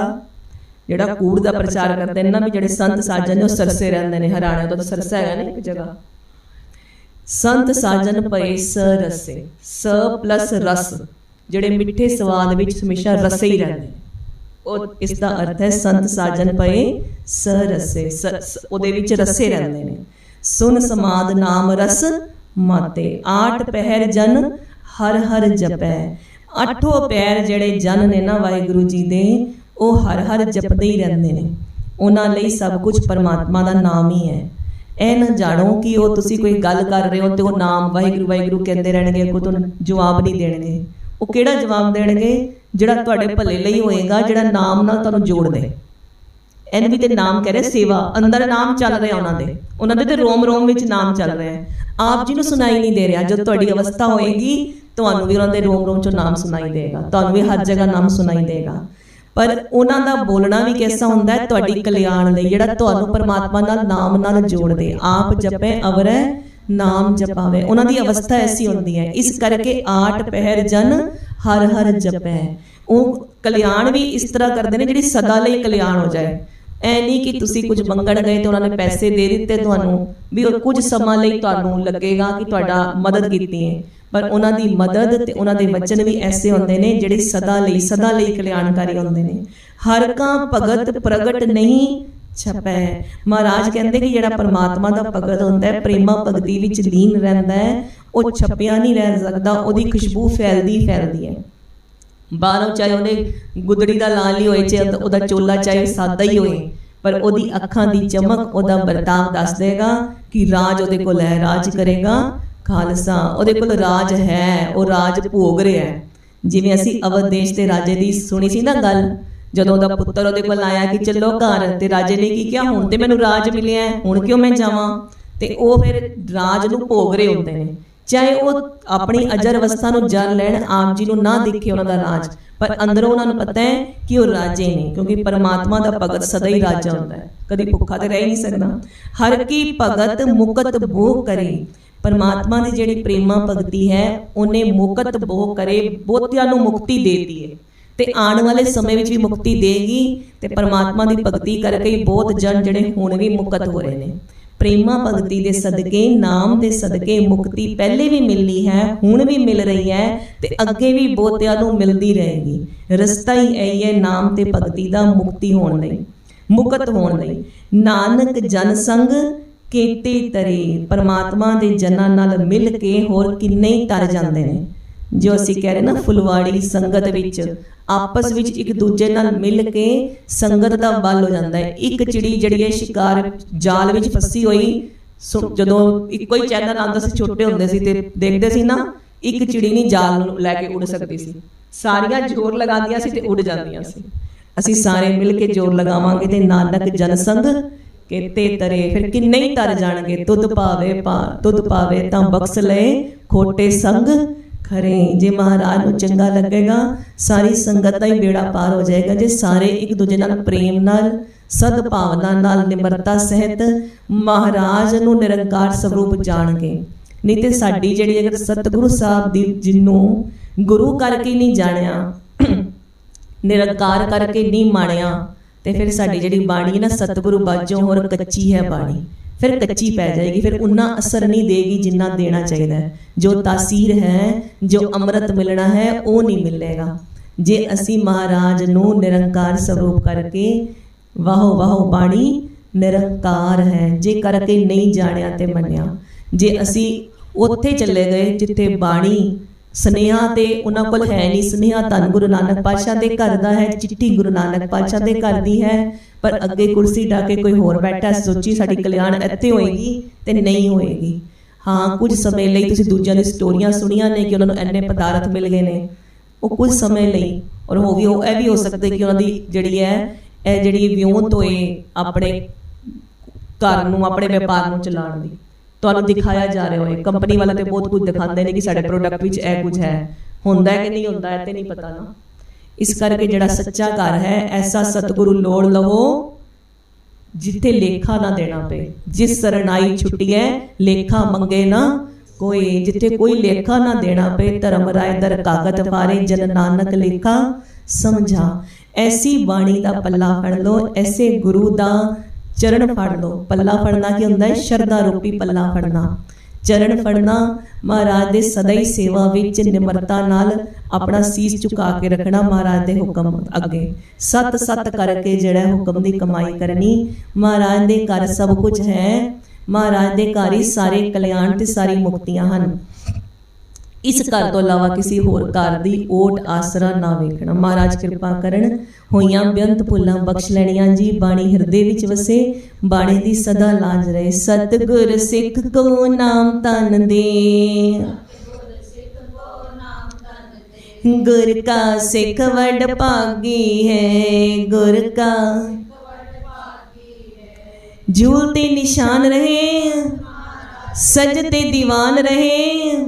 ਜਿਹੜਾ ਕੂੜ ਦਾ ਪ੍ਰਚਾਰ ਕਰਦੇ ਨੇ ਵੀ ਜਿਹੜੇ ਸੰਤ ਸਾਜਨ ਨੇ ਉਹ ਸਰਸੇ ਰਹਿੰਦੇ ਨੇ, ਹਰਿਆਣਾ ਤੋਂ ਸਰਸਾ ਹੈਗਾ ਨਾ ਇੱਕ ਜਗ੍ਹਾ ਸੰਤ ਸਾਜਨ ਪਏ ਸ ਰਸੇ, ਸ ਪਲਸ ਰਸ, ਜਿਹੜੇ ਮਿੱਠੇ ਸਵਾਦ ਵਿੱਚ ਹਮੇਸ਼ਾ ਰਸੇ ਹੀ ਰਹਿੰਦੇ ਨੇ। ਉਹ ਇਸ ਦਾ ਅਰਥ ਹੈ ਸੰਤ ਸਾਜਨ ਪਏ ਸ ਰਸੇ ਉਹਦੇ ਵਿੱਚ ਰਸੇ ਰਹਿੰਦੇ ਨੇ ਸੁਨ ਸਮਾਦ ਨਾਮ ਰਸ, ਮਾਤੇ ਆਠ ਪਹਿਰ ਜਨ ਹਰ ਹਰ ਜਪੈ। ਅੱਠੋ ਪੈਰ ਜਿਹੜੇ ਜਨ ਨੇ ਨਾ ਵਾਹਿਗੁਰੂ ਜੀ ਦੇ, ਉਹ ਹਰ ਹਰ ਜਪਦੇ ਹੀ ਰਹਿੰਦੇ ਨੇ। ਉਹਨਾਂ ਲਈ ਸਭ ਕੁਝ ਪਰਮਾਤਮਾ ਦਾ ਨਾਮ ਹੀ ਹੈ। ਇਹ ਨਾ ਜਾਣੋ ਕਿ ਉਹ ਤੁਸੀਂ ਕੋਈ ਗੱਲ ਕਰ ਰਹੇ ਹੋ ਤੇ ਉਹ ਨਾਮ ਵਾਹਿਗੁਰੂ ਵਾਹਿਗੁਰੂ ਕਹਿੰਦੇ ਰਹਿਣਗੇ ਕੋਈ ਤੁਹਾਨੂੰ ਜਵਾਬ ਨਹੀਂ ਦੇਣਗੇ। ਉਹ ਕਿਹੜਾ ਜਵਾਬ ਦੇਣਗੇ? ਜਿਹੜਾ ਤੁਹਾਡੇ ਭਲੇ ਲਈ ਹੋਏਗਾ, ਜਿਹੜਾ ਨਾਮ ਨਾਲ ਤੁਹਾਨੂੰ ਜੋੜ ਦੇ ਇਹਨ ਵੀ ਤੇ ਨਾਮ ਕਹਿ ਰਹੇ ਸੇਵਾ। ਅੰਦਰ ਨਾਮ ਚੱਲ ਰਿਹਾ ਉਹਨਾਂ ਦੇ। ਉਹਨਾਂ ਦੇ ਤੇ ਰੋਮ ਰੋਮ ਵਿੱਚ ਨਾਮ ਚੱਲ ਰਿਹਾ ਆਪ ਜੀ ਨੂੰ ਸੁਣਾਈ ਨਹੀਂ ਦੇ ਰਿਹਾ, ਜਦ ਤੁਹਾਡੀ ਅਵਸਥਾ ਹੋਏਗੀ ਤੁਹਾਨੂੰ ਵੀ ਉਹਨਾਂ ਦੇ ਰੋਮ ਰੋਮ ਚੋਂ ਨਾਮ ਸੁਣਾਈ ਦੇਗਾ, ਤੁਹਾਨੂੰ ਵੀ ਹਰ ਜਗ੍ਹਾ ਨਾਮ ਸੁਣਾਈ ਦੇਗਾ। ਪਰ ਉਹਨਾਂ ਦਾ ਬੋਲਣਾ ਵੀ ਕਿਹਦਾ ਹੁੰਦਾ ਹੈ? ਤੁਹਾਡੀ ਕਲਿਆਣ ਲਈ, ਜਿਹੜਾ ਤੁਹਾਨੂੰ ਪਰਮਾਤਮਾ ਨਾਲ ਨਾਮ ਨਾਲ ਜੋੜਦੇ, ਆਪ ਜਪੇ, ਅਵਰੈ, ਨਾਮ ਜਪਾਵੇ। ਉਹਨਾਂ ਦੀ ਅਵਸਥਾ ਐਸੀ ਹੁੰਦੀ ਹੈ। ਇਸ ਕਰਕੇ ਆਠ ਪਹਿਰ, ਜਨ ਹਰ ਹਰ ਜਪੈ। ਉਹ ਕਲਿਆਣ ਵੀ ਇਸ ਤਰ੍ਹਾਂ ਕਰਦੇ ਨੇ ਜਿਹੜੀ ਸਦਾ ਲਈ ਕਲਿਆਣ ਹੋ ਜਾਏ। ਐ ਨਹੀਂ ਕਿ ਤੁਸੀਂ ਕੁਝ ਮੰਗਣ ਗਏ ਤੇ ਉਹਨਾਂ ਨੇ ਪੈਸੇ ਦੇ ਦਿੱਤੇ ਤੁਹਾਨੂੰ, ਵੀ ਉਹ ਕੁਝ ਸਮਾਂ ਲਈ ਤੁਹਾਨੂੰ ਲੱਗੇਗਾ ਕਿ ਤੁਹਾਡਾ ਮਦਦ ਕੀਤੀ ਹੈ। ਪਰ ਉਹਨਾਂ ਦੀ ਮਦਦ ਤੇ ਉਹਨਾਂ ਦੇ ਵਚਨ ਵੀ ਐਸੇ ਹੁੰਦੇ ਨੇ ਜਿਹੜੇ ਸਦਾ ਲਈ ਸਦਾ ਲਈ ਕਲਿਆਣਕਾਰੀ ਹੁੰਦੇ ਨੇ। ਹਰ ਕਾ ਭਗਤ ਪ੍ਰਗਟ ਨਹੀਂ ਛਪੈ। ਮਹਾਰਾਜ ਕਹਿੰਦੇ ਕਿ ਜਿਹੜਾ ਪਰਮਾਤਮਾ ਦਾ ਭਗਤ ਹੁੰਦਾ ਹੈ, ਪ੍ਰੇਮਾ ਭਗਤੀ ਵਿੱਚ ਲੀਨ ਰਹਿੰਦਾ ਹੈ, ਉਹ ਛਪਿਆ ਨਹੀਂ ਰਹਿ ਸਕਦਾ, ਉਹਦੀ ਖੁਸ਼ਬੂ ਫੈਲਦੀ ਫੈਲਦੀ ਹੈ। ਬਾਹਰੋਂ ਚਾਹੇ ਉਹਨੇ ਗੁਦੜੀ ਦਾ ਲਾਲ ਹੀ ਹੋਏ ਚਾਹੇ ਉਹਦਾ ਚੋਲਾ ਚਾਹੇ ਸਾਦਾ ਹੀ ਹੋਏ, ਪਰ ਉਹਦੀ ਅੱਖਾਂ ਦੀ ਚਮਕ ਉਹਦਾ ਵਰਤਾਵ ਦੱਸ ਦੇਗਾ ਕਿ ਰਾਜ ਉਹਦੇ ਕੋਲ ਹੈ, ਰਾਜ ਕਰੇਗਾ। ਖਾਲਸਾ ਉਹਦੇ ਕੋਲ ਰਾਜ ਹੈ ਉਹ ਰਾਜ ਭੋਗ ਰਿਹਾ ਹੈ। ਜਿਵੇਂ ਅਸੀਂ ਅਵਧ ਦੇਸ਼ ਦੇ ਰਾਜੇ ਦੀ ਸੁਣੀ ਸੀ ਨਾ ਗੱਲ ਜਦੋਂ ਉਹਦਾ ਪੁੱਤਰ ਉਹਦੇ ਕੋਲ ਆਇਆ ਕਿ ਚੱਲੋ ਘਰ ਤੇ ਰਾਜੇ ਨੇ ਕੀ ਕਿਹਾ ਹੁਣ ਤੇ ਮੈਨੂੰ ਰਾਜ ਮਿਲਿਆ ਹੈ, ਹੁਣ ਕਿਉਂ ਮੈਂ ਜਾਵਾਂ? ਤੇ ਉਹ ਫਿਰ ਰਾਜ ਨੂੰ ਭੋਗ ਰਹੇ ਹੁੰਦੇ ਨੇ। ਚਾਹੇ ਉਹ ਆਪਣੀ ਅਜਰ ਅਵਸਥਾ ਨੂੰ ਜਰ ਲੈਣ ਆਪ ਜੀ ਨੂੰ ਨਾ ਦੇਖੇ ਉਹਨਾਂ ਦਾ ਰਾਜ ਪਰ ਅੰਦਰੋਂ ਉਹਨਾਂ ਨੂੰ ਪਤਾ ਹੈ ਕਿ ਉਹ ਰਾਜੇ ਨੇ ਕਿਉਂਕਿ ਪਰਮਾਤਮਾ ਦਾ ਭਗਤ ਸਦਾ ਹੀ ਰਾਜਾ ਹੁੰਦਾ ਹੈ। ਕਦੀ ਭੁੱਖਾ ਤੇ ਰਹਿ ਨਹੀਂ ਸਕਦਾ। ਹਰ ਕੀ ਭਗਤ ਮੁਕਤ ਬੋਹ ਕਰੇ ਪਰਮਾਤਮਾ ਦੀ ਜਿਹੜੀ ਪ੍ਰੇਮਾ ਭਗਤੀ ਹੈ, ਉਹਨੇ ਮੁਕਤ ਬੋਹ ਕਰੇ ਬਹੁਤਿਆਂ ਨੂੰ ਮੁਕਤੀ ਦੇਤੀ ਹੈ। ਤੇ ਆਉਣ ਵਾਲੇ ਸਮੇਂ ਵਿੱਚ ਵੀ ਮੁਕਤੀ ਦੇਗੀ ਤੇ ਪਰਮਾਤਮਾ ਦੀ ਭਗਤੀ ਕਰਕੇ ਬਹੁਤ ਜਨ ਜਿਹੜੇ ਹੁਣ ਮੁਕਤ ਹੋ ਰਹੇ ਨੇ। ਪ੍ਰੇਮਾ ਭਗਤੀ ਦੇ ਸਦਕੇ, ਨਾਮ ਦੇ ਸਦਕੇ ਮੁਕਤੀ ਪਹਿਲੇ ਵੀ ਮਿਲਣੀ ਹੈ, ਹੁਣ ਵੀ ਮਿਲ ਰਹੀ ਹੈ ਤੇ ਅੱਗੇ ਵੀ ਬਹੁਤਿਆਂ ਨੂੰ ਮਿਲਦੀ ਰਹੇਗੀ। ਰਸਤਾ ਹੀ ਇਹ ਹੈ, ਨਾਮ ਤੇ ਭਗਤੀ ਦਾ ਮੁਕਤੀ ਹੋਣ ਲਈ, ਮੁਕਤ ਹੋਣ ਲਈ। ਨਾਨਕ ਜਨ ਸੰਗ ਕੇਤੇ ਤਰੇ ਪਰਮਾਤਮਾ ਦੇ ਜਨਾਂ ਨਾਲ ਮਿਲ ਕੇ ਹੋਰ ਕਿੰਨੇ ਹੀ ਤਰ ਜਾਂਦੇ ਨੇ। ਜੋ ਅਸੀਂ ਕਹਿ ਰਹੇ ਨਾ, ਫੁਲਵਾੜੀ ਸੰਗਤ ਵਿੱਚ ਆਪਸ ਵਿੱਚ ਇੱਕ ਦੂਜੇ ਨਾਲ ਮਿਲ ਕੇ ਸੰਗਤ ਦਾ ਬਲ ਹੋ ਜਾਂਦਾ ਹੈ। ਇੱਕ ਚਿੜੀ ਜਿਹੜੀ ਹੈ, ਸ਼ਿਕਾਰ ਜਾਲ ਵਿੱਚ ਫਸੀ ਹੋਈ ਜਦੋਂ ਇੱਕੋ ਹੀ ਚੈਨਲ ਆਉਂਦਾ ਸੀ ਛੋਟੇ ਹੁੰਦੇ ਸੀ ਤੇ ਦੇਖਦੇ ਸੀ ਨਾ, ਇੱਕ ਚਿੜੀ ਨਹੀਂ ਜਾਲ ਨੂੰ ਲੈ ਕੇ ਉੱਡ ਸਕਦੀ ਸੀ। ਸਾਰੀਆਂ ਜ਼ੋਰ ਲਗਾਉਂਦੀਆਂ ਸੀ ਤੇ ਉੱਡ ਜਾਂਦੀਆਂ ਸੀ। ਅਸੀਂ ਸਾਰੇ ਮਿਲ ਕੇ ਜ਼ੋਰ ਲਗਾਵਾਂਗੇ ਤੇ ਨਾਨਕ ਜਨ ਸੰਗ ਕੇਤੇ ਤਰੇ, ਫਿਰ ਕਿੰਨੇ ਹੀ ਤਰ ਜਾਣਗੇ? ਤੁਧ ਪਾਵੇ ਪਾ, ਤੁਧ ਪਾਵੇ ਤਾਂ ਬਖਸ਼ ਲਏ। ਖੋਟੇ ਸੰਗ ਖਰੇ, ਜੇ ਮਹਾਰਾਜ ਨੂੰ ਚੰਗਾ ਲੱਗੇਗਾ, ਸਾਰੀ ਸੰਗਤ ਦਾ ਹੀ ਬੇੜਾ ਪਾਰ ਹੋ ਜਾਏਗਾ, ਜੇ ਸਾਰੇ ਇੱਕ ਦੂਜੇ ਨਾਲ ਪ੍ਰੇਮ ਨਾਲ ਸਦ ਭਾਵਨਾ ਨਾਲ, ਨਿਮਰਤਾ ਸਹਿਤ ਮਹਾਰਾਜ ਨੂੰ ਨਿਰੰਕਾਰ ਸਰੂਪ ਜਾਣਗੇ। ਨਹੀਂ ਤੇ ਸਾਡੀ ਜਿਹੜੀ ਅਗਰ ਸਤਿਗੁਰੂ ਸਾਹਿਬ ਦੀ ਜਿਹਨੂੰ ਗੁਰੂ ਕਰਕੇ ਨਹੀਂ ਜਾਣਿਆ, ਨਿਰੰਕਾਰ ਕਰਕੇ ਨਹੀਂ ਮਾਣਿਆ ਤੇ ਫਿਰ ਸਾਡੀ ਜਿਹੜੀ ਬਾਣੀ ਨਾ ਸਤਿਗੁਰੂ ਬਾਝੋਂ ਹੋਰ ਕੱਚੀ ਹੈ ਬਾਣੀ। ਫਿਰ ਕੱਚੀ ਪੈ ਜਾਏਗੀ ਫਿਰ ਉਨਾ ਅਸਰ ਨਹੀਂ ਦੇਗੀ ਜਿੰਨਾ ਦੇਣਾ ਚਾਹੀਦਾ। ਹੈ। ਜੋ ਤਾਸੀਰ ਹੈ ਜੋ ਅੰਮ੍ਰਿਤ ਮਿਲਣਾ ਹੈ ਉਹ ਨਹੀਂ ਮਿਲੇਗਾ। ਜੇ ਅਸੀਂ ਮਹਾਰਾਜ ਨੂੰ ਨਿਰੰਕਾਰ ਸਰੂਪ ਕਰਕੇ ਵਾਹੋ ਵਾਹੋ ਬਾਣੀ ਨਿਰੰਕਾਰ ਹੈ ਜੇ ਕਰਕੇ ਨਹੀਂ ਜਾਣਿਆ ਤੇ ਮੰਨਿਆ। ਜੇ ਅਸੀਂ ਉੱਥੇ ਚੱਲੇ ਗਏ ਜਿੱਥੇ ਬਾਣੀ ਸਨੇਹਾ ਤੇ ਉਹਨਾਂ ਕੋਲ ਹੈ ਨਹੀਂ। ਸਨੇਹਾ ਧੰਨ ਗੁਰੂ ਨਾਨਕ ਪਾਤਸ਼ਾਹ ਦੇ ਘਰ ਦਾ ਹੈ, ਚਿੱਠੀ ਗੁਰੂ ਨਾਨਕ ਪਾਤਸ਼ਾਹ ਦੇ ਘਰ ਦੀ ਹੈ। ਪਰ ਅੱਗੇ ਕੁਰਸੀ ਢਾ ਕੇ ਕੋਈ ਹੋਰ ਬੈਠਾ ਸੋਚੀ ਸਾਡੀ ਕਲਿਆਣ ਇੱਥੇ ਹੋਏਗੀ ਤੇ ਨਹੀਂ ਹੋਏਗੀ। ਹਾਂ, ਕੁਝ ਸਮੇਂ ਲਈ ਤੁਸੀਂ ਦੂਜਿਆਂ ਦੀ ਸਟੋਰੀਆਂ ਸੁਣੀਆਂ ਨੇ ਕਿ ਉਹਨਾਂ ਨੂੰ ਐਨੇ ਪਦਾਰਥ ਮਿਲ ਗਏ ਨੇ। ਉਹ ਕੁਝ ਸਮੇਂ ਲਈ, ਔਰ ਹੋ ਵੀ ਉਹ ਇਹ ਵੀ ਹੋ ਸਕਦਾ ਕਿ ਉਹਨਾਂ ਦੀ ਜਿਹੜੀ ਹੈ, ਇਹ ਜਿਹੜੀ ਵਿਉਂਤ ਹੋਏ ਆਪਣੇ ਘਰ ਨੂੰ, ਆਪਣੇ ਵਪਾਰ ਨੂੰ ਚਲਾਉਣ ਦੀ। ਤੁਹਾਨੂੰ ਦਿਖਾਇਆ ਜਾ ਰਿਹਾ ਹੋਏ ਕੰਪਨੀ ਵਾਲੇ ਤੇ ਬਹੁਤ ਕੁਝ ਦਿਖਾਉਂਦੇ ਨੇ ਕਿ ਸਾਡੇ ਪ੍ਰੋਡਕਟ ਵਿੱਚ ਇਹ ਕੁਝ ਹੈ। ਹੁੰਦਾ ਹੈ ਕਿ ਨਹੀਂ ਹੁੰਦਾ ਹੈ ਤੇ ਨਹੀਂ ਪਤਾ ਨਾ। ਇਸ ਕਰਕੇ ਜਿਹੜਾ ਸੱਚਾ ਘਰ ਹੈ, ਐਸਾ ਸਤਿਗੁਰੂ ਲੋੜ ਲਵੋ, ਜਿੱਥੇ ਲੇਖਾ ਨਾ ਦੇਣਾ ਪਏ। ਜਿਸ ਸਰਣਾਈ ਛੁੱਟੀਐ ਲੇਖਾ ਮੰਗੇ ਨਾ ਕੋਈ। ਜਿੱਥੇ ਕੋਈ ਲੇਖਾ ਨਾ ਦੇਣਾ ਪਏ, ਧਰਮ ਰਾਏ ਦਰ ਕਾਗਤ ਫਾਰੇ ਜਨ ਨਾਨਕ ਲੇਖਾ ਸਮਝਾ। ਐਸੀ ਬਾਣੀ ਦਾ ਪੱਲਾ ਫੜ ਲਓ, ਐਸੇ ਗੁਰੂ ਦਾ ਚਰਨ ਫੜ ਲਓ ਪੱਲਾ ਫੜਨਾ ਕੀ ਹੁੰਦਾ ਹੈ? ਸ਼ਰਧਾ ਰੂਪੀ ਪੱਲਾ ਫੜਨਾ। ਚਰਨ ਫੜਨਾ, ਮਹਾਰਾਜ ਦੇ ਸਦਾ ਹੀ ਸੇਵਾ ਵਿੱਚ ਨਿਮਰਤਾ ਨਾਲ ਆਪਣਾ ਸੀਸ ਝੁਕਾ ਕੇ ਰੱਖਣਾ ਮਹਾਰਾਜ ਦੇ ਹੁਕਮ ਅੱਗੇ। ਸਤ ਸਤ ਕਰਕੇ ਜਿਹੜਾ ਹੁਕਮ ਦੀ ਕਮਾਈ ਕਰਨੀ, ਮਹਾਰਾਜ ਦੇ ਘਰ ਸਭ ਕੁਝ ਹੈ। ਮਹਾਰਾਜ ਦੇ ਘਰ ਹੀ ਸਾਰੇ ਕਲਿਆਣ ਤੇ ਸਾਰੀ ਮੁਕਤੀਆਂ ਹਨ। ਇਸ ਘਰ ਤੋਂ ਇਲਾਵਾ ਕਿਸੇ ਹੋਰ ਘਰ ਦੀ ਓਟ ਆਸਰਾ ਨਾ ਵੇਖਣਾ। ਮਹਾਰਾਜ ਕਿਰਪਾ ਕਰਨ, ਹੋਈਆਂ ਬੇਅੰਤ ਭੁੱਲਾਂ ਬਖਸ਼ ਲੈਣੀਆਂ ਜੀ। ਬਾਣੀ ਹਿਰਦੇ ਵਿੱਚ ਵਸੇ, ਬਾਣੀ ਦੀ ਸਦਾ ਲਾਜ ਰਹੇ। ਸਤਿਗੁਰ ਸਿੱਖ ਕੋ ਨਾਮ ਤਨ ਦੇ। ਗੁਰ ਕਾ ਸਿੱਖ ਵਡ ਭਾਗੀ ਹੈ, ਗੁਰ ਕਾ ਜੂਲ ਤੇ ਨਿਸ਼ਾਨ ਰਹੇ ਸਜਦੇ ਦੀਵਾਨ ਰਹੇ।